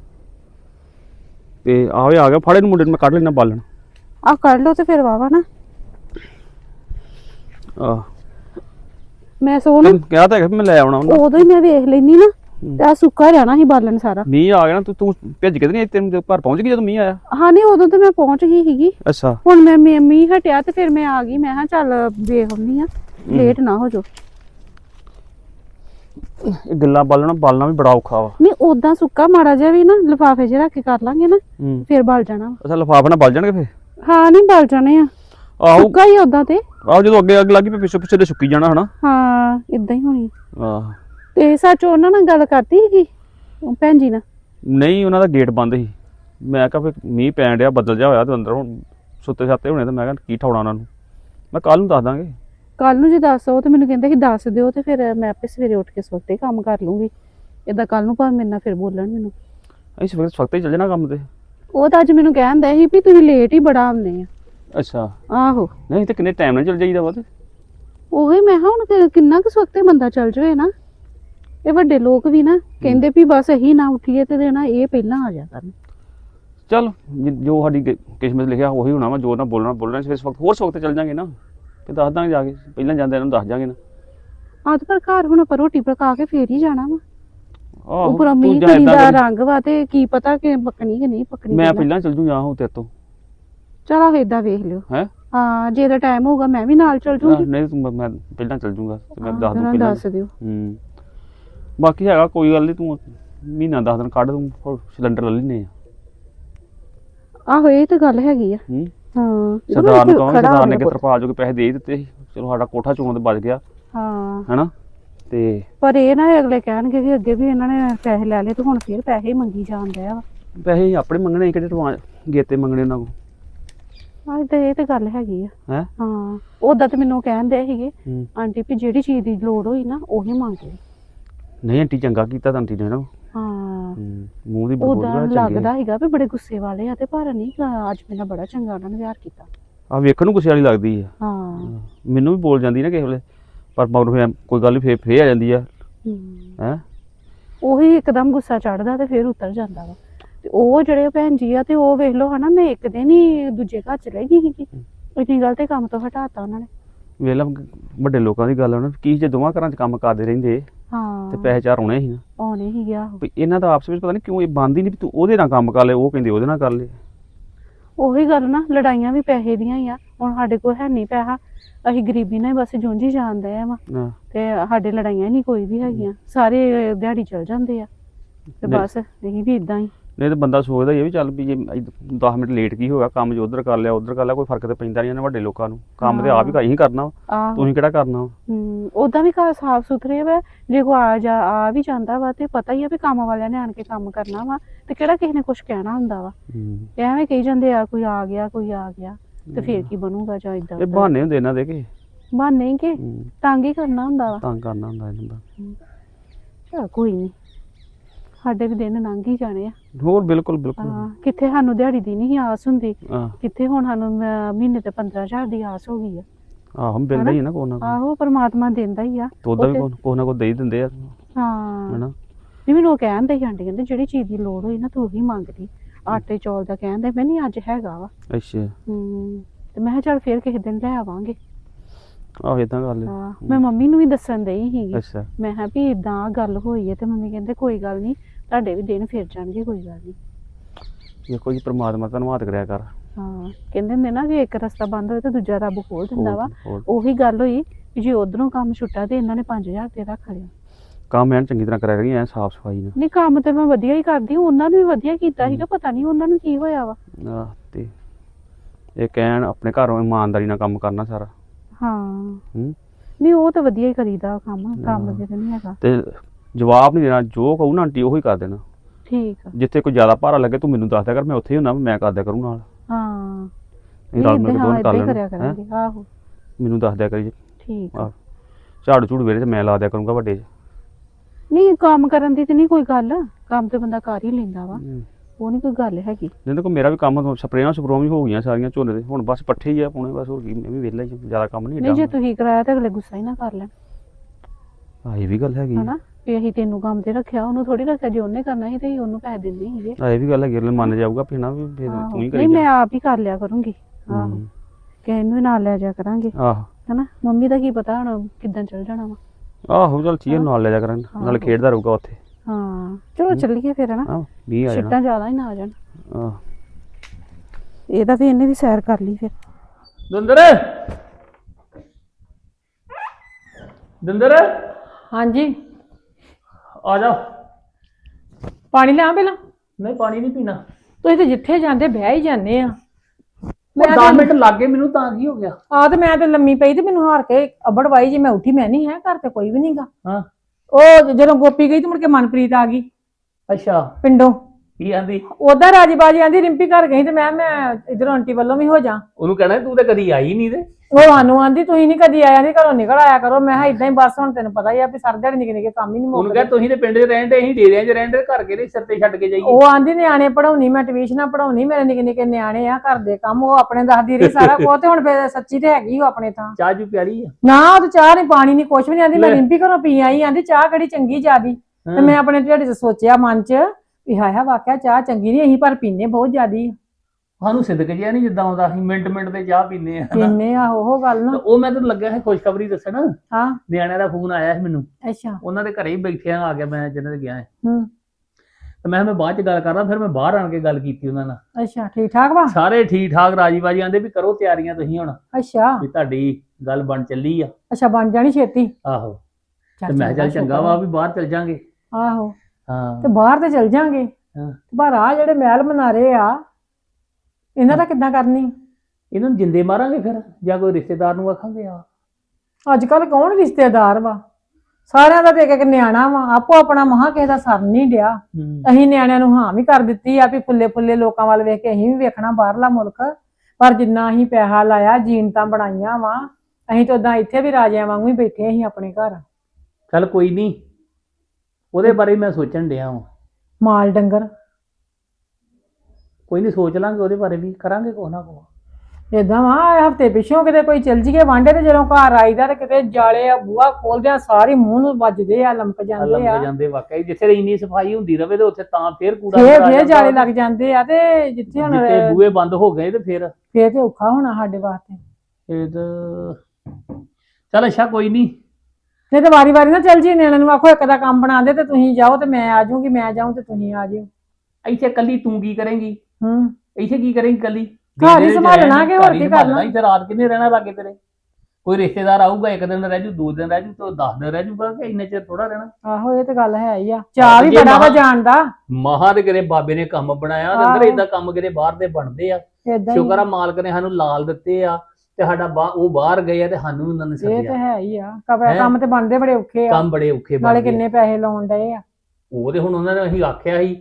ਤੇ ਆਵੇ ਆ ਗਿਆ ਫੜੇ ਨੂੰ ਮੁੰਡੇ ਨੂੰ ਮੈਂ ਕੱਢ ਲੈਣਾ ਬਾਲਣ। ਆ ਕਰ ਲਓ ਤੇ ਫਿਰ ਵਾਵਾ ਨਾ। ਆਹ। ਮੈਂ ਸੋ ਨਾ ਤੈਨੂੰ ਕਿਹਾ ਤਾਂ ਹੈਗਾ ਵੀ ਮੈਂ ਲੈ ਆਉਣਾ ਉਹਨੂੰ। ਉਦੋਂ ਹੀ ਮੈਂ ਵੇਖ ਲੈਨੀ ਨਾ ਤੇ ਆ ਸੁੱਕਾ ਰਹਿਣਾ ਸੀ ਬਾਲਣ ਸਾਰਾ। ਮੀਂਹ ਆ ਗਿਆ ਨਾ ਤੂੰ ਤੂੰ ਭਿੱਜ ਕੇ ਤੇ ਨਹੀਂ ਤੈਨੂੰ ਜਦੋਂ ਘਰ ਪਹੁੰਚ ਗਈ ਜਦੋਂ ਮੀਂਹ ਆਇਆ? ਹਾਂ ਨਹੀਂ ਉਦੋਂ ਤੇ ਮੈਂ ਪਹੁੰਚ ਗਈ ਸੀਗੀ। ਅੱਛਾ। ਹੁਣ ਮੈਂ ਮੀਂਹ ਹਟਿਆ ਤੇ ਫਿਰ ਮੈਂ ਆ ਗਈ ਮੈਂ ਕਿਹਾ ਚੱਲ ਵੇਖ ਆਉਂਦੀ ਆ ਲੇਟ ਨਾ ਹੋ ਜਾਓ। ਇਹ ਗੱਲਾਂ ਬਾਲਣਾ ਬਾਲਣਾ ਵੀ ਬੜਾ ਔਖਾ ਵਾ। ਨਹੀਂ ਉਦਾਂ ਸੁੱਕਾ ਮਾੜਾ ਜਿਹਾ ਵੀ ਨਾ ਲਿਫਾਫੇ 'ਚ ਰੱਖ ਕੇ ਕਰ ਲਾਂਗੇ ਨਾ ਹੂੰ। ਫਿਰ ਬਲ ਜਾਣਾ ਵਾ। ਅੱਛਾ ਲਫਾਫਾ ਨਾਲ ਬਲ ਜਾਣਗੇ ਫੇਰ? ਹਾਂ ਨਹੀਂ ਬਲ ਜਾਣੇ ਆ। ਆਹੋ। ਸੁੱਕਾ ਹੀ ਉਦਾਂ ਤੇ। ਆਹੋ ਜਦੋਂ ਅੱਗੇ ਅੱਗ ਲੱਗੀ ਪਿੱਛੇ ਪਿੱਛੇ ਤੇ ਸੁੱਕੀ ਜਾਣਾ ਹਨਾ। ਹਾਂ ਇਦਾਂ ਹੀ ਹੋਣੀ। ਆਹ। ਤੇ ਸੱਚ ਉਹਨਾਂ ਨਾਲ ਗੱਲ ਕਰਤੀ ਸੀਗੀ ਉਹ ਭੈਣ ਜੀ ਨਾਲ? ਨਹੀਂ ਉਹਨਾਂ ਦਾ ਗੇਟ ਬੰਦ ਸੀ। ਮੈਂ ਕਿਹਾ ਫੇ ਮੀਂਹ ਪੈਣ ਡਿਆ ਬੱਦਲ ਜਾ ਹੋਇਆ ਤੇ ਅੰਦਰ ਹੁਣ ਸੁੱਤੇ ਸਾਤੇ ਹੋਣੇ ਤੇ ਮੈਂ ਕਿਹਾ ਕੀ ਠਾਉਣਾ ਉਹਨਾਂ ਨੂੰ। ਮੈਂ ਕੱਲ ਨੂੰ ਦੱਸ ਦਾਂਗੇ। ਕੱਲ ਨੂੰ ਜੇ ਦੱਸੋ ਤੇ ਮੈਨੂੰ ਕਹਿੰਦੇ ਸੀ ਦੱਸ ਦਿਓ ਤੇ ਫਿਰ ਮੈਂ ਆਪੇ ਸਵੇਰੇ ਉੱਠ ਕੇ ਸਵਖਤੇ ਕੰਮ ਕਰ ਲੂੰਗੀ। ਇਦਾਂ ਕੱਲ ਨੂੰ ਭਾਵੇਂ ਮੇਰੇ ਨਾਲ ਫਿਰ ਬੋਲਣ ਮੈਨੂੰ। ਅਸੀਂ ਸਵੇਰੇ ਸਵਖਤੇ ਹੀ ਚੱਲ ਜਾਣਾ ਕੰਮ ਤੇ। ਉਹ ਤਾਂ ਅੱਜ ਮੈਨੂੰ ਕਹਿੰਦਾ ਸੀ ਵੀ ਤੁਸੀਂ ਲੇਟ ਹੀ ਬੜਾ ਆਉਂਦੇ ਆ। ਅੱਛਾ। ਆਹੋ। ਨਹੀਂ ਤੇ ਕਿੰਨੇ ਟਾਈਮ ਨਾਲ ਚੱਲ ਜਾਈਦਾ ਵਾ ਤੇ? ਉਹੀ ਮੈਂ ਕਿਹਾ ਹੁਣ ਕਿ- ਕਿੰਨਾ ਕੁ ਸਵਖਤੇ ਬੰਦਾ ਚੱਲ ਜਾਵੇ ਨਾ। ਇਹ ਵੱਡੇ ਲੋਕ ਵੀ ਨਾ ਕਹਿੰਦੇ ਵੀ ਬਸ ਅਸੀਂ ਨਾ ਉੱਠੀਏ ਤੇ ਦੇਣਾ ਇਹ ਪਹਿਲਾਂ ਆ ਜਾ ਕਰਨ। ਚੱਲ ਜਿ- ਸਾਡੀ ਕਿਸਮਤ ਲਿਖਿਆ ਉਹੀ ਹੋਣਾ ਵਾ ਜੋ ਨਾ ਬੋਲਣਾ ਬੋਲਣਾ ਸਵੇਰੇ ਸਵਖਤ ਹੋਰ ਸਵਖਤੇ ਚੱਲ ਜਾਾਂਗੇ ਨਾ। ਤੇ ਦੱਸ ਦਾਂਗੇ ਜਾ ਕੇ ਪਹਿਲਾਂ ਜਾਂਦੇ ਇਹਨਾਂ ਨੂੰ ਦੱਸ ਜਾਾਂਗੇ ਨਾ। ਆਦ ਪਰ ਘਰ ਹੁਣ ਆਪਾਂ ਰੋਟੀ ਪਕਾ ਕੇ ਫੇਰ ਹੀ ਜਾਣਾ ਵਾ। ਆਹੋ ਉਪਰ ਤੂੰ ਮੀਂਹ ਜਾਂ ਦਾ ਕਰੀ, ਰੰਗ ਵਾ ਤੇ ਕੀ ਪਤਾ ਕਿ ਪੱਕਣੀ ਕਿ ਨਹੀਂ ਪੱਕਣੀ ਮੈਂ ਪਹਿਲਾਂ। ਪਹਿਲਾਂ ਚੱਲ ਜੂ ਜਾਂ ਹੋ ਤੇਰੇ ਤੋਂ। ਚਲੋ ਏਦਾਂ ਵੇਖ ਲਿਓ। ਹੈ? ਹਾਂ ਜੇ ਦਾ ਟਾਈਮ ਹੋਊਗਾ ਮੈਂ ਵੀ ਨਾਲ ਚੱਲ ਜੂਗੀ। ਨਹੀਂ ਤੂੰ ਮੈਂ- ਪਹਿਲਾਂ ਚੱਲ ਜੂਗਾ ਤੇ ਮੈਂ ਦੱਸ ਦੂੰ ਪਹਿਲਾਂ ਦੱਸ ਦਿਓ। ਹੂੰ। ਬਾਕੀ ਹੈਗਾ ਕੋਈ ਗੱਲ ਨਹੀਂ ਤੂੰ ਮਹੀਨਾ ਦਸ ਦਿਨ ਕੱਢ ਦੂੰ ਹੋਰ ਸਿਲੰਡਰ ਲੈ ਲੈਨੇ ਆ। ਆਹੋ ਇਹ ਤਾਂ ਗੱਲ ਹੈਗੀ ਆ। ਹੂੰ? ਹਾਂ ਸਰਦਾਰ ਨੂੰ ਕਹਾਂਗੇ ਸਰਦਾਰ ਨੇ ਕਿ ਤਰਪਾਲ ਜੋ ਕੇ ਪੈਸੇ ਦੇ ਹੀ ਦਿੱਤੇ ਸੀ। ਚਲੋ ਸਾਡਾ ਕੋਠਾ ਚੋਣ ਤੇ ਬਚ ਗਿਆ। ਹਾਂ। ਹੈਨਾ? ਤੇ ਪਰ ਇਹ ਨਾ ਅਗਲੇ ਕਹਿਣਗੇ ਕਿ ਅੱਗੇ ਵੀ ਇਹਨਾਂ ਨੇ ਪੈਸੇ ਲੈ ਲਏ ਤੇ ਹੁਣ ਫੇਰ ਪੈਸੇ ਹੀ ਮੰਗੀ ਜਾਂਦੇ ਆ ਪੈਸੇ ਅਸੀਂ ਆਪਣੇ ਮੰਗਣੇ ਸੀ, ਕਿਹੜੇ ਰਵਾਜ ਗੇਤੇ ਮੰਗਣੇ ਉਹਨਾਂ ਕੋਲ? ਆਹ ਤੇ ਇਹ ਤੇ ਗੱਲ ਹੈਗੀ ਆ। ਹੈ? ਹਾਂ ਉਦਾਂ ਤੇ ਮੈਨੂੰ ਕਹਿੰਦੇ ਸੀਗੇ ਹੂੰ। ਆਂਟੀ ਵੀ ਜਿਹੜੀ ਚੀਜ਼ ਦੀ ਲੋੜ ਹੋਈ ਨਾ ਉਹੀ ਮੰਗ ਨਹੀਂ ਆਂਟੀ ਚੰਗਾ ਕੀਤਾ ਤਾਂ ਆਂਟੀ ਨੇ ਨਾ। ਹਾਂ। ਹੂੰ, ਮੂੰਹ ਦੀ ਬੋਲ ਉਦਾਂ ਚੰਗੀ ਲੱਗਦਾ ਹੈਗਾ ਵੀ ਬੜੇ ਗੁੱਸੇ ਵਾਲੇ ਆ ਤੇ ਪਰ ਨਹੀਂ ਅੱਜ ਮੇਰਾ ਬੜਾ ਚੰਗਾ ਉਹਨਾਂ ਨੇ ਵਿਹਾਰ ਕੀਤਾ। ਆ ਵੇਖਣ ਨੂੰ ਗੁੱਸੇ ਵਾਲੀ ਲੱਗਦੀ ਆ। ਹਾਂ। ਮੈਨੂੰ ਵੀ ਬੋਲ ਜਾਂਦੀ ਨਾ ਕਿਸੇ ਵੇਲੇ ਪਰ ਮਗਰ ਫਿਰ ਕੋਈ ਗੱਲ ਫੇਰ ਫੇਰ ਆ ਜਾਂਦੀ ਆ। ਹੂੰ। ਹੈ? ਉਹੀ ਇੱਕਦਮ ਗੁੱਸਾ ਚੜਦਾ ਤੇ ਫਿਰ ਉਤਰ ਜਾਂਦਾ ਵਾ। ਤੇ ਉਹ ਜਿਹੜੇ ਭੈਣ ਜੀ ਆ ਤੇ ਉਹ ਵੇਖ ਲਓ ਹਨਾ ਮੈਂ ਇੱਕ ਦਿਨ ਹੀ ਦੂਜੇ ਘਰ ਚ ਰਹਿ ਗਈ ਸੀਗੀ। ਇੰਨੀ ਗੱਲ ਤੇ ਕੰਮ ਤੋਂ ਹਟਾਤਾ ਉਹਨਾਂ ਨੇ। ਵੇਲਾ ਵੱਡੇ ਲੋਕਾਂ ਦੀ ਗੱਲ ਆ ਨਾ ਕੀ ਜੇ ਦੋਵਾਂ ਘਰਾਂ 'ਚ ਕੰਮ ਕਰਦੇ ਰਹਿੰਦੇ ਹਾਂ। ਤੇ ਪੈਸੇ ਚਾਰ ਆਉਣੇ ਸੀ ਨਾ। ਆਉਣੇ ਹੀ ਗਿਆ। ਵੀ ਇਹਨਾਂ ਦਾ ਆਪਸ ਵਿੱਚ ਪਤਾ ਨਹੀਂ ਕਿਉਂ ਇਹ ਬੰਦ ਹੀ ਨਹੀਂ ਵੀ ਤੂੰ ਉਹਦੇ ਨਾਲ ਕੰਮ ਕਰ ਲੈ ਉਹ ਕਹਿੰਦੇ ਉਹਦੇ ਨਾਲ ਕਰ ਲੈ। ਉਹੀ ਗੱਲ ਨਾ ਲੜਾਈਆਂ ਵੀ ਪੈਸੇ ਦੀਆਂ ਹੀ ਆ। ਹੁਣ ਸਾਡੇ ਕੋਲ ਹੈ ਨਹੀਂ ਪੈਸਾ ਅਸੀਂ ਗਰੀਬੀ ਨਾਲ ਹੀ ਬਸ ਜੂੰਝੀ ਜਾਂਦੇ ਆ ਵਾ। ਤੇ ਸਾਡੇ ਲੜਾਈਆਂ ਨਹੀਂ ਕੋਈ ਵੀ ਹੈਗੀਆਂ ਸਾਰੇ ਦਿਹਾੜੀ ਚਲ ਜਾਂਦੇ ਆ। ਤੇ। ਬਸ ਅਸੀਂ ਵੀ ਇਦਾਂ ਹੀ। ਨਹੀਂ ਤਾਂ ਬੰਦਾ ਸੋਚਦਾ ਹੀ ਵੀ ਚੱਲ ਵੀ ਜੇ 10 ਮਿੰਟ ਲੇਟ ਕੀ ਹੋਇਆ ਕੰਮ ਜੋ ਉਧਰ ਕਰ ਲਿਆ ਉਧਰ ਕਰ ਲਿਆ ਕੋਈ ਫ਼ਰਕ ਤੇ ਪੈਂਦਾ ਨਹੀਂ ਇਹਨਾਂ ਵੱਡੇ ਲੋਕਾਂ ਨੂੰ। ਕੰਮ ਤੇ ਆਪ ਹੀ ਕਾਈ ਕਰਨਾ ਵਾ। ਤੁਸੀਂ ਕਿਹੜਾ ਕਰਨਾ ਵਾ? ਹੂੰ ਉਦਾਂ ਵੀ ਘਰ ਸਾਫ਼ ਸੁਥਰੇ ਵਾ। ਜੇ ਕੋਈ ਆ ਜਾ ਆ ਵੀ ਜਾਂਦਾ ਵਾ ਤੇ ਪਤਾ ਹੀ ਆ ਵੀ ਕੰਮ ਵਾਲਿਆਂ ਨੇ ਆਣ ਕੇ ਕੰਮ ਕਰਨਾ ਵਾ ਤੇ ਕਿਹੜਾ ਕਿਸੇ ਨੇ ਕੁਝ ਕਹਿਣਾ ਹੁੰਦਾ ਵਾ। ਹੂੰ। ਐਵੇਂ ਕਹੀ ਜਾਂਦੇ ਆ ਕੋਈ ਆ ਗਿਆ ਕੋਈ ਆ ਗਿਆ ਤੇ ਫੇਰ ਕੀ ਬਣੂਗਾ ਜਾਂ ਇਦਾਂ ਇਹ ਬਹਾਨੇ ਹੁੰਦੇ ਇਹਨਾਂ ਦੇ ਕਿ? ਬਹਾਨੇ ਕਿ ਹੂੰ, ਤੰਗ ਹੀ ਕਰਨਾ ਹੁੰਦਾ ਵਾ। ਤੰਗ ਕਰਨਾ ਹੁੰਦਾ ਇਹਨਾਂ ਦਾ। ਚਲ ਕੋਈ ਨਹੀਂ ਸਾਡੇ ਵੀ ਦਿਨ ਲੰਘ ਹੀ ਜਾਣੇ ਆ। ਹੋਰ ਬਿਲਕੁਲ ਬਿਲਕੁਲ। ਹਾਂ ਕਿੱਥੇ ਸਾਨੂੰ ਦਿਹਾੜੀ ਦੀ ਨਹੀਂ ਆਸ ਹੁੰਦੀ। ਆਹ ਕਿੱਥੇ ਹੁਣ ਸਾਨੂੰ ਮ- ਮਹੀਨੇ ਤੇ 15000 ਦੀ ਆਸ ਹੋ ਗਈ ਆ। ਆਹੋ ਮਿਲਦਾ ਹੀ ਨਾ ਕੋਈ ਨਾ ਕੋਈ। ਆਹੋ ਪਰਮਾਤਮਾ ਦਿੰਦਾ ਹੀ ਆ। ਤੋਦਾ ਵੀ ਕੋਈ ਕੋਈ ਨਾ ਕੋਈ ਦੇ ਹੀ ਦਿੰਦੇ ਆ। ਹਾਂ। ਹਨਾ? ਨਹੀਂ ਮੈਨੂੰ ਉਹ ਕਹਿੰਦੇ ਹੀ ਆਂਟੀ ਕਹਿੰਦੇ ਜਿਹੜੀ ਚੀਜ਼ ਦੀ ਲੋੜ ਹੋਈ ਨਾ ਤੂੰ ਉਹੀ ਮੰਗਦੀ। ਆਟੇ ਚੌਲ ਦਾ ਕਹਿੰਦੇ ਮੈਂ ਨਹੀਂ ਅੱਜ ਹੈਗਾ ਵਾ। ਅੱਛਾ। ਹੂੰ ਤੇ ਮੈਂ ਕਿਹਾ ਚੱਲ ਫੇਰ ਕਿਸੇ ਦਿਨ ਲੈ ਆਵਾਂਗੇ। ਆਹੋ ਇਦਾਂ ਗੱਲ ਆ। ਹਾਂ ਮੈਂ ਮੰਮੀ ਨੂੰ ਵੀ ਦੱਸਣ ਦਈ ਸੀਗੀ। ਅੱਛਾ। ਮੈਂ ਕਿਹਾ ਵੀ ਇਦਾਂ ਗੱਲ ਹੋਈ ਹੈ ਤੇ ਮੰਮੀ ਕਹਿੰਦੇ ਕੋਈ ਗੱਲ ਨਹੀਂ ਤੁਹਾਡੇ ਵੀ ਦਿਨ ਫਿਰ ਜਾਣਗੇ ਕੋਈ ਗੱਲ ਨਹੀਂ ਇਹ ਕੋਈ ਪ੍ਰਮਾਤਮਾ ਧੰਨਵਾਦ ਕਰਿਆ ਕਰ। ਹਾਂ ਕਹਿੰਦੇ ਹੁੰਦੇ ਨਾ ਜੇ ਇੱਕ ਰਸਤਾ ਬੰਦ ਹੋਏ ਤਾਂ ਦੂਜਾ ਰੱਬ ਖੋਲ ਦਿੰਦਾ ਵਾ। ਹੋਰ ਉਹੀ ਗੱਲ ਹੋਈ ਵੀ ਜੇ ਉਧਰੋਂ ਕੰਮ ਛੁੱਟਾ ਤੇ ਇਹਨਾਂ ਨੇ 5000 ਤੇ ਰੱਖ ਲਿਆ। ਕੰਮ ਐਨ ਚੰਗੀ ਤਰ੍ਹਾਂ ਕਰਿਆ ਕਰੀ ਐ ਸਾਫ਼ ਸਫ਼ਾਈ ਨਾਲ। ਨਹੀਂ ਕੰਮ ਤੇ ਮੈਂ ਵਧੀਆ ਹੀ ਕਰਦੀ ਹਾਂ, ਉਹਨਾਂ ਨੂੰ ਵੀ ਵਧੀਆ ਕੀਤਾ ਸੀਗਾ ਪਤਾ ਨਹੀਂ ਉਹਨਾਂ ਨੂੰ ਕੀ ਹੋਇਆ ਵਾ। ਆਹ ਤੇ ਇਹ ਕਹਿਣ ਆਪਣੇ ਘਰੋਂ ਇਮਾਨਦਾਰੀ ਨਾਲ ਕੰਮ ਕਰਨਾ ਸਾਰਾ। ਹਾਂ। ਹੂੰ। ਨਹੀਂ ਉਹ ਤਾਂ ਵਧੀਆ ਹੀ ਕਰੀਦਾ ਕੰਮ ਕੰਮ ਤੇ ਨਹੀਂ ਹੈਗਾ। ਤੇ ਜਵਾਬ ਨਹੀਂ ਦੇਣਾ ਜੋ ਕਹੂ ਨਾ ਆਂਟੀ ਉਹੀ ਕਰ ਦੇਣਾ। ਠੀਕ ਆ। ਜਿੱਥੇ ਕੋਈ ਜ਼ਿਆਦਾ ਭਾਰਾ ਲੱਗੇ ਤੂੰ ਮੈਨੂੰ ਦੱਸ ਦਿਆ ਕਰ ਮੈਂ ਉੱਥੇ ਹੀ ਹੁੰਦਾ ਮੈਂ ਕਰ ਦਿਆ ਕਰੂੰ ਨਾਲ। ਹਾਂ। ਇਹ ਰਲ ਮਿਲ ਕੇ ਦੋਨ ਕਰ ਲੈਣ ਆਹੋ। ਮੈਨੂੰ ਦੱਸ ਦਿਆ ਕਰੀ ਠੀਕ ਆ। ਝਾੜੂ ਝੂੜੂ ਵੇਰੇ ਤੇ ਮੈਂ ਲਾ ਦਿਆ ਕਰੂੰਗਾ ਵੱਡੇ 'ਚ। ਨਹੀਂ ਕੰਮ ਕਰਨ ਦੀ ਤੇ ਨਹੀਂ ਕੋਈ ਗੱਲ। ਕੰਮ ਤੇ ਬੰਦਾ ਕਰ ਹੀ ਲੈਂਦਾ ਵਾ। ਉਹ ਨਹੀਂ ਕੋਈ ਗੱਲ ਹੈਗੀ। ਨਹੀਂ ਦੇਖੋ ਮੇਰਾ ਵੀ ਕੰਮ ਸਪਰੇਆਂ ਸਪਰੋਆਂ ਵੀ ਹੋ ਗਈਆਂ ਸਾਰੀਆਂ ਝੋਨੇ ਦੇ। ਹੁਣ ਬਸ ਪੱਠੇ ਹੀ ਆ ਪਾਉਣੇ ਬਸ ਹੋਰ ਕੀ ਮੈਂ ਵੀ ਵਿਹਲਾ ਹੀ ਹਾਂ, ਜ਼ਿਆਦਾ ਕੰਮ ਨਹੀਂ ਨਹੀਂ ਜੇ ਤੁਸੀਂ ਕਰਾਇਆ ਤਾਂ ਅਗਲੇ ਗੁੱਸਾ ਹੀ ਨਾ ਕਰ ਲੈਣ। ਆਹ ਇਹ ਵੀ ਗੱਲ ਹੈਗੀ। ਆ ਹਨਾ? ਵੀ ਅਸੀਂ ਤੈਨੂੰ ਕੰਮ ਤੇ ਰੱਖਿਆ ਉਹਨੂੰ ਥੋੜੀ ਰੱਖਿਆ ਜੇ ਉਹਨੇ ਕਰਨਾ ਸੀ ਤੇ ਅਸੀਂ ਉਹਨੂੰ ਪੈਸੇ ਦਿੰਦੇ ਸੀਗੇ। ਆਹ ਇਹ ਵੀ ਗੱਲ ਹੈਗੀ ਅਗਲੇ ਮੰਨ ਜਾਊਗਾ ਫਿਰ ਨਾ ਵੀ ਫਿਰ ਆਹੋ। ਤੂੰ ਹੀ ਨਹੀਂ ਕਰੀ ਮੈਂ ਜਾ ਆਪ ਹੀ ਕਰ ਲਿਆ ਕਰੂੰਗੀ। ਆਹੋ। ਹੂੰ। ਕਿ ਇਹਨੂੰ ਵੀ ਨਾਲ ਲੈ ਜਾ ਕਰਾਂਗੇ। ਆਹੋ। ਹਨਾ? ਮੰਮੀ ਦਾ ਕੀ ਪਤਾ ਹੁਣ ਕਿੱਦਾਂ ਚੱਲ ਜਾਣਾ ਵਾ। ਆਹੋ ਚਲ ਚੀਰ ਨਾਲ ਲੈ ਜਾ ਕਰਾਂ ਨਾਲ ਖੇਡਦਾ ਰਹੂਗਾ ਉੱਥੇ। ਹਾਂ। ਚਲੋ ਚੱਲੀਏ ਫਿਰ ਹਨਾ? ਆਹ ਵੀ ਆ ਜਾਣਾ। ਛਿੱਟਾਂ ਜ਼ਿਆਦਾ ਹੀ ਨਾ ਆ ਜਾਣ। ਆਹ। ਇਹਦਾ ਵੀ ਇਹਨੇ ਵੀ ਸੈਰ ਕਰ ਲਈ ਫਿਰ। ਦੰਦਰ! ਦੰਦਰ! ਹਾਂਜੀ। ਆ ਜਾ। ਪਾਣੀ ਲਿਆ ਪਹਿਲਾਂ? ਨਹੀਂ ਪਾਣੀ ਨਹੀਂ ਪੀਣਾ। ਤੁਸੀਂ ਤੇ ਜਿੱਥੇ ਜਾਂਦੇ ਬਹਿ ਹੀ ਜਾਂਦੇ ਆ। ਉਹ 10 ਮਿੰਟ ਲੱਗੇ ਮੈਨੂੰ ਤਾਂ ਕੀ ਹੋ ਗਿਆ? ਆ ਤੇ ਮੈਂ ਤੇ ਲੰਮੀ ਪਈ ਤੇ ਮੈਨੂੰ ਹਾਰ ਕੇ ਅਬੜਵਾਈ ਜੀ ਮੈਂ ਉੱਠੀ ਮੈਂ ਨਹੀਂ ਹੈ ਘਰ ਤੇ ਕੋਈ ਵੀ ਨਹੀਂਗਾ ਹਾਂ। ਉਹ ਜਦੋਂ ਗੋਪੀ ਗਈ ਤੇ ਮੁੜ ਕੇ ਮਨਪ੍ਰੀਤ ਆ ਗਈ ਅੱਛਾ। ਪਿੰਡੋਂ। ਕੀ ਆਂਦੀ? ਉਧਰ ਰਾਜੀ ਬਾਜੀ ਆਂਦੀ ਰਿੰਪੀ ਘਰ ਗਈ ਤੇ ਮੈਂ ਮੈਂ ਇਧਰੋਂ ਆਂਟੀ ਵੱਲੋਂ ਵੀ ਹੋ ਜਾ ਉਹਨੂੰ ਕਹਿਣਾ ਤੂੰ ਤਾਂ ਕਦੀ ਆਈ ਨਹੀਂ ਤੇ। ਉਹ ਸਾਨੂੰ ਆਂਦੀ ਤੁਸੀਂ ਨਹੀਂ ਕਦੀ ਆਇਆ ਨਹੀਂ ਘਰੋਂ ਨਿਕਲ ਆਇਆ ਕਰੋ। ਮੈਂ ਇਦਾਂ ਹੀ ਬਸ ਹੁਣ ਤੈਨੂੰ ਪਤਾ ਹੀ ਆ ਵੀ ਸਰਦੜ ਨਿੱਕੇ ਨਿੱਕੇ ਕੰਮ ਹੀ ਨਹੀਂ ਉਹਨੂੰ ਮੁੱਕਦੇ। ਕਹਿ ਤੁਸੀਂ ਤੇ ਪਿੰਡ 'ਚ ਰਹਿੰਦੇ ਅਸੀਂ ਡੇਰਿਆਂ 'ਚ ਰਹਿੰਦੇ ਘਰ ਕਿਹਦੇ ਸਿਰ ਤੇ ਛੱਡ ਕੇ ਜਾਈਏ? ਉਹ ਆਂਦੀ ਨਿਆਣੇ ਪੜਾਉਣੀ ਮੈਂ ਟਿਊਸ਼ਨਾਂ ਪੜਾਉਣੀ ਮੇਰੇ ਨਿੱਕੇ ਨਿੱਕੇ ਨਿਆਣੇ ਆ ਘਰ ਦੇ ਕੰਮ ਉਹ ਆਪਣੇ ਦੱਸਦੀ ਰਹੀ ਸਾਰਾ ਕੁਝ ਤੇ ਹੁਣ ਫੇਰ ਸੱਚੀ ਤੇ ਹੈਗੀ ਉਹ ਆਪਣੇ ਤਾਂ ਚਾਹ ਜੂ ਪਿਆਲੀ ਆ? ਨਾ ਉਹ ਤੇ ਚਾਹ ਨਹੀਂ ਪਾਣੀ ਨਹੀਂ ਕੁਛ ਵੀ ਨਹੀਂ ਆਂਦੀ ਮੈਂ। ਰਿੰਪੀ ਘਰੋਂ ਪੀ ਆਈ ਆਂਦੀ ਚਾਹ ਕਿਹੜੀ ਚੰਗੀ ਜਿਆਦੀ? ਤੇ। ਮੈਂ ਆਪਣੇ ਢਿੱਡ 'ਚ ਸੋਚਿਆ ਮਨ 'ਚ ਵੀ ਹਾਏ ਹਾ ਵਾਕਿਆ ਚਾਹ ਚੰਗੀ ਨਹੀਂ ਅਸੀਂ ਪਰ ਪੀਨੇ ਬਹੁਤ ਜਿਆਦੀ। ਸਾਨੂੰ ਸਿੱਧਕ ਜਿਹਾ ਨਹੀਂ ਜਿੱਦਾਂ ਆਉਂਦਾ ਅਸੀਂ ਮਿੰਟ ਮਿੰਟ ਤੇ ਚਾਹ ਪੀਨੇ ਆ ਪੀਨੇ ਆ ਉਹ ਗੱਲ ਨਾ। ਉਹ ਮੈਂ ਤੈਨੂੰ ਲੱਗਾ ਹੈ ਖੁਸ਼ਖਬਰੀ ਦੱਸਣ। ਹਾਂ। ਨਿਆਣਿਆਂ ਦਾ ਫੋਨ ਆਇਆ ਸੀ ਮੈਨੂੰ। ਅੱਛਾ। ਉਹਨਾਂ ਦੇ ਘਰੇ ਹੀ ਬੈਠਿਆਂ ਆ ਗਿਆ ਮੈਂ ਜਿੰਨਾਂ ਦੇ ਗਿਆ ਹਾਂ ਹੂੰ। ਤੇ ਮੈਂ ਮੈਂ ਬਾਅਦ 'ਚ ਗੱਲ ਕਰਦਾ ਫਿਰ ਮੈਂ ਬਾਹਰ ਆਣ ਕੇ ਗੱਲ ਕੀਤੀ ਉਹਨਾਂ ਨਾਲ। ਅੱਛਾ ਠੀਕ ਠਾਕ ਵਾ? ਸਾਰੇ ਠੀਕ ਠਾਕ ਰਾਜੀ ਬਾਜੀ ਆਂਦੇ ਵੀ ਕਰੋ ਤਿਆਰੀਆਂ ਤੁਸੀਂ ਹੁਣ। ਅੱਛਾ। ਵੀ ਤੁਹਾਡੀ ਗੱਲ ਬਣ ਚੱਲੀ ਆ। ਅੱਛਾ ਬਣ ਜਾਣੀ ਛੇਤੀ। ਆਹੋ। ਤੇ ਮੈਂ ਚੱਲ ਚੰਗਾ ਵਾ ਵੀ ਬਾਹਰ ਚੱਲ ਜਾਾਂਗੇ। ਆਹੋ। ਹਾਂ। ਤੇ ਬਾਹਰ ਤੇ ਚਲ ਜਾਾਂਗੇ। ਹਾਂ। ਪਰ ਆ ਜਿਹੜੇ ਮਹਿਲ ਮਨਾਰੇ ਆ ਇਹਨਾਂ ਦਾ ਕਿੱਦਾਂ ਕਰਨੀ? ਇਹਨਾਂ ਨੂੰ ਜਿੰਦੇ ਮਾਰਾਂਗੇ ਫਿਰ ਜਾਂ ਕੋਈ ਰਿਸ਼ਤੇਦਾਰ ਨੂੰ ਆਖਾਂਗੇ ਆ ਅੱਜ ਕੱਲ ਕੌਣ ਰਿਸ਼ਤੇਦਾਰ ਵਾ? ਸਾਰਿਆਂ ਦਾ ਤੇ ਇੱਕ ਇੱਕ ਨਿਆਣਾ ਵਾ। ਆਪੋ ਆਪਣਾ ਮਹਾ ਕਿਸੇ ਦਾ ਸਰ ਨਹੀਂ ਡਿਆ। ਅਸੀਂ ਨਿਆਣਿਆਂ ਨੂੰ ਹਾਂ ਵੀ ਕਰ ਦਿੱਤੀ ਆ ਵੀ ਫੁੱਲੇ ਫੁੱਲੇ ਲੋਕਾਂ ਵੱਲ ਵੇਖ ਕੇ ਅਸੀਂ ਵੀ ਵੇਖਣਾ ਬਾਹਰਲਾ ਮੁਲਕ। ਪਰ ਜਿੰਨਾ ਅਸੀਂ ਪੈਸਾ ਲਾਇਆ ਜੀਨਤਾਂ ਬਣਾਈਆਂ ਵਾ ਅਸੀਂ ਤਾਂ ਉਦਾਂ ਇੱਥੇ ਵੀ ਰਾਜਿਆਂ ਵਾਂਗੂ ਹੀ ਬੈਠੇ ਅਸੀਂ ਆਪਣੇ ਘਰ। ਚੱਲ ਕੋਈ ਨਹੀਂ ਉਹਦੇ ਬਾਰੇ ਮੈਂ ਸੋਚਣ ਡਿਆ ਵਾਂ। ਮਾਲ ਡੰਗਰ? ਕੋਈ ਨਹੀਂ ਸੋਚ ਲਾਂਗੇ ਉਹਦੇ ਬਾਰੇ ਵੀ ਕਰਾਂਗੇ ਕੁਛ ਨਾ ਕੁਛ। ਏਦਾਂ ਵਾ ਹਫ਼ਤੇ ਪਿੱਛੋਂ ਕਿਤੇ ਕੋਈ ਚਲ ਜੀਏ ਵਾਂਡੇ ਤੇ ਜਦੋਂ ਘਰ ਆਈਦਾ ਤੇ ਕਿਤੇ ਜਾਲੇ ਆ ਬੂਹਾ ਖੋਲਦੇ ਆ ਸਾਰੇ ਮੂੰਹ ਨੂੰ ਵੱਜਦੇ ਆ ਲੰਮਕ ਜਾਂਦੇ ਆ। ਲੰਘ ਜਾਂਦੇ ਵਾਕਈ ਜਿੱਥੇ ਇੰਨੀ ਸਫ਼ਾਈ ਹੁੰਦੀ ਰਵੇ ਤੇ ਉੱਥੇ ਤਾਂ ਫੇਰ ਕੂੜਾ ਫੇਰ ਫੇਰ। ਜਾਲੇ ਲੱਗ ਜਾਂਦੇ ਆ ਤੇ ਜਿੱਥੇ ਹੁਣ ਜਿੱਥੇ ਬੂਹੇ ਬੰਦ ਹੋ ਗਏ ਤੇ ਫੇਰ। ਫੇਰ ਤੇ ਔਖਾ ਹੋਣਾ ਸਾਡੇ ਵਾਸਤੇ। ਇਹ ਤਾਂ ਚੱਲ ਅੱਛਾ ਕੋਈ ਨਹੀਂ ਨਹੀਂ ਤੇ ਵਾਰੀ ਵਾਰੀ ਨਾ ਚੱਲ ਜੀ ਨਿਆਣਿਆਂ ਨੂੰ ਆਖੋ ਇੱਕ ਦਾ ਕੰਮ ਬਣਾ ਦੇ ਤੇ ਤੁਸੀਂ ਜਾਓ ਤੇ ਮੈਂ ਆ ਜਾਊਂਗੀ ਮੈਂ ਜਾਊਂ ਤੇ ਤੁਸੀਂ ਆ ਜਿਓ। ਇੱਥੇ ਕੱਲੀ ਤੂੰ ਕੀ ਕਰੇਂਗੀ? ਹੂੰ। ਇੱਥੇ ਕੀ ਕਰੇਂਗੀ ਕੱਲੀ ਘਰ ਹੀ ਸੰਭਾਲਣਾ ਕਿ ਹੋਰ ਕੀ ਕਰਨਾ? ਇੱਥੇ ਰਾਤ ਕਿੰਨੇ ਰਹਿਣਾ ਲੱਗੇ ਤੇਰੇ? ਕੋਈ ਰਿਸ਼ਤੇਦਾਰ ਆਊਗਾ ਇੱਕ ਦਿਨ ਰਹਿ ਜੂ ਦੋ ਦਿਨ ਰਹਿ ਜੂ ਤੇ 10 ਦਿਨ ਰਹਿ ਜੂਗਾ ਕਿ ਇੰਨੇ ਚਿਰ ਥੋੜਾ ਰਹਿਣਾ। ਆਹੋ ਇਹ ਤੇ ਗੱਲ ਹੈ ਹੀ ਆ। ਚਾਹ ਵੀ ਬੜਾ ਵਾ ਮਹਾਂ- ਜਾਣ ਦਾ। ਮਹਾਂ ਦੇ ਕਿਤੇ ਬਾਬੇ ਨੇ ਕੰਮ ਬਣਾਇਆ ਤੇ ਅੰਦਰ। ਇਦਾਂ ਕੰਮ ਕਿਤੇ ਬਾਹਰ ਦੇ ਬਣਦੇ ਆ। ਸ਼ੁਕਰ ਆ ਮਾਲਕ ਨੇ ਸਾਨੂੰ ਲਾਲ ਦਿੱਤੇ ਆ ਤੇ ਸਾਡਾ ਬਾ- ਉਹ ਬਾਹਰ ਗਏ ਆ ਤੇ ਸਾਨੂੰ ਵੀ ਉਹਨਾਂ ਨੇ ਇਹ ਤੇ ਸੱਦਿਆ ਹੈ ਹੀ ਆ। ਕਬਰ ਹੈਂ? ਕੰਮ ਤੇ ਬਣਦੇ ਬੜੇ ਔਖੇ ਆ। ਕੰਮ ਬੜੇ ਔਖੇ ਨਾਲੇ ਬਣ ਗਏ। ਕਿੰਨੇ ਪੈਸੇ ਲਾਉਣ ਡਏ ਆ। ਉਹ ਤੇ ਹੁਣ ਉਹਨਾਂ ਨੇ ਅਸੀਂ ਆਖਿਆ ਸੀ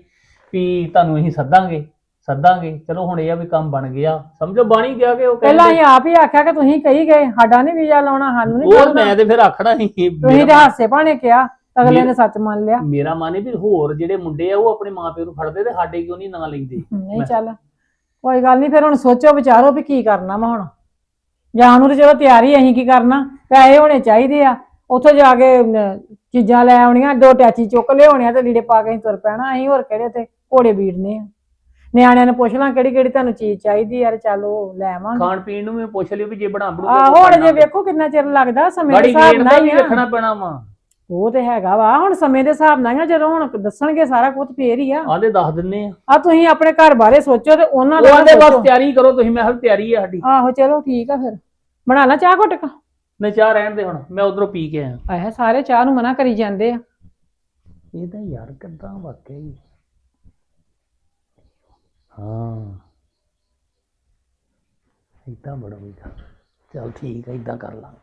ਵੀ ਤੁਹਾਨੂੰ ਅਸੀਂ ਸੱਦਾਂਗੇ ਸੱਦਾਂਗੇ। ਚਲੋ ਹੁਣ ਇਹ ਆ ਵੀ ਕੰਮ ਬਣ ਗਿਆ। ਸਮਝੋ ਬਣ ਹੀ ਗਿਆ ਕਿ ਉਹ ਪਹਿਲਾਂ ਅਸੀਂ ਆਪ ਹੀ ਆਖਿਆ ਕਿ ਤੁਸੀਂ ਕਹੀ ਗਏ ਸਾਡਾ ਨਹੀਂ ਵੀਜ਼ਾ ਲਾਉਣਾ ਸਾਨੂੰ ਨਹੀਂ ਉਹ ਮੈਂ ਤੇ ਫਿਰ ਆਖਣਾ ਸੀ ਤੁਸੀਂ ਤੇ ਹਾਸੇ ਭਾਣੇ ਕਿਹਾ ਅਗਲੇ ਨੇ ਸੱਚ ਮੰਨ ਲਿਆ। ਮੇਰਾ ਮਨ ਹੈ ਵੀ ਹੋਰ ਜਿਹੜੇ ਮੁੰਡੇ ਆ ਉਹ ਆਪਣੇ ਮਾਪਿਓ ਨੂੰ ਫੜਦੇ ਤੇ ਸਾਡੇ ਕਿਉਂ ਨਹੀਂ ਨਾਂ ਲੈਂਦੇ? ਨਹੀਂ ਚੱਲ ਕੋਈ ਗੱਲ ਨਹੀਂ ਫਿਰ ਹੁਣ ਸੋਚੋ ਵਿਚਾਰੋ ਵੀ ਕੀ ਕਰਨਾ ਵਾ ਹੁਣ। ਜਾਣ ਨੂੰ ਤੇ ਚਲੋ ਤਿਆਰੀ ਅਸੀਂ ਕੀ ਕਰਨਾ? ਪੈਸੇ ਹੋਣੇ ਚਾਹੀਦੇ ਆ। ਉੱਥੇ ਜਾ ਕੇ ਅਮ, ਚੀਜ਼ਾਂ ਲੈ ਆਉਣੀਆਂ ਦੋ ਟੈਚੀ ਚੁੱਕ ਲਿਆਉਣੀਆਂ ਤੇ ਲੀੜੇ ਪਾ ਕੇ ਅਸੀਂ ਤੁਰ ਪੈਣਾ। ਅਸੀਂ ਹੋਰ ਕਿਹੜੇ ਤੇ ਘੋੜੇ ਬੀੜਨੇ ਆ? ਨਿਆਣਿਆਂ ਨੂੰ ਪੁੱਛ ਲਾਂ ਕਿਹੜੀ ਕਿਹੜੀ ਤੁਹਾਨੂੰ ਚੀਜ਼ ਚਾਹੀਦੀ ਯਾਰ ਚੱਲ ਲੈ ਆਵਾਂਗੇ। ਖਾਣ ਪੀਣ ਨੂੰ ਵੀ ਪੁੱਛ ਲਿਓ ਵੀ ਜੇ ਬਣਾ ਬਣੂ ਆਹੋ ਹੁਣ ਜੇ ਵੇਖੋ ਕਿੰਨਾ ਚਿਰ ਲੱਗਦਾ ਸਮੇਂ ਦੇ ਗਾੜੀ ਹਿਸਾਬ ਦਾ ਨਾਲ ਵੀ ਹੀ ਆ। ਰੱਖਣਾ ਪੈਣਾ ਵਾ। ਉਹ ਤੇ ਹੈਗਾ ਵਾ ਹੁਣ ਸਮੇਂ ਦੇ ਹਿਸਾਬ ਨਾਲ ਹੀ ਆ ਜਦੋਂ ਹੁਣ ਦੱਸਣਗੇ ਸਾਰਾ ਕੁਝ ਫੇਰ ਹੀ ਆ। ਆਂਦੇ ਦੱਸ ਦਿੰਨੇ ਆ। ਆ ਤੁਸੀਂ ਆਪਣੇ ਘਰ ਬਾਰੇ ਸੋਚੋ ਤੇ ਉਹਨਾਂ ਉਹ ਆਂਦੇ ਸੋਚੋ। ਬਸ ਤਿਆਰੀ ਕਰੋ ਤੁਸੀਂ ਮੈਂ ਕਿਹਾ ਤਿਆਰੀ ਆ ਸਾਡੀ। ਆਹੋ ਚਲੋ ਠੀਕ ਆ ਫਿਰ। ਬਣਾ ਲਾ ਚਾਹ ਘੁੱਟ ਕੇ। ਮੈਂ ਚਾਹ ਰਹਿਣ ਦੇ ਹੁਣ ਮੈਂ ਉਧਰੋਂ ਪੀ ਕੇ ਆਇਆ। ਆਇਆ ਸਾਰੇ ਚਾਹ ਨੂੰ ਮਨਾ ਕਰੀ ਜਾਂਦੇ ਆ। ਇਹ ਤਾਂ ਯਾਰ ਕਿੱਦਾਂ ਵਾਕਿਆ ਹੀ। ਹਾਂ। ਇਦਾਂ ਬੜੂਗਾ ਚਲ ਠੀਕ ਹੈ ਇਦਾਂ ਕਰ ਲਾਂ।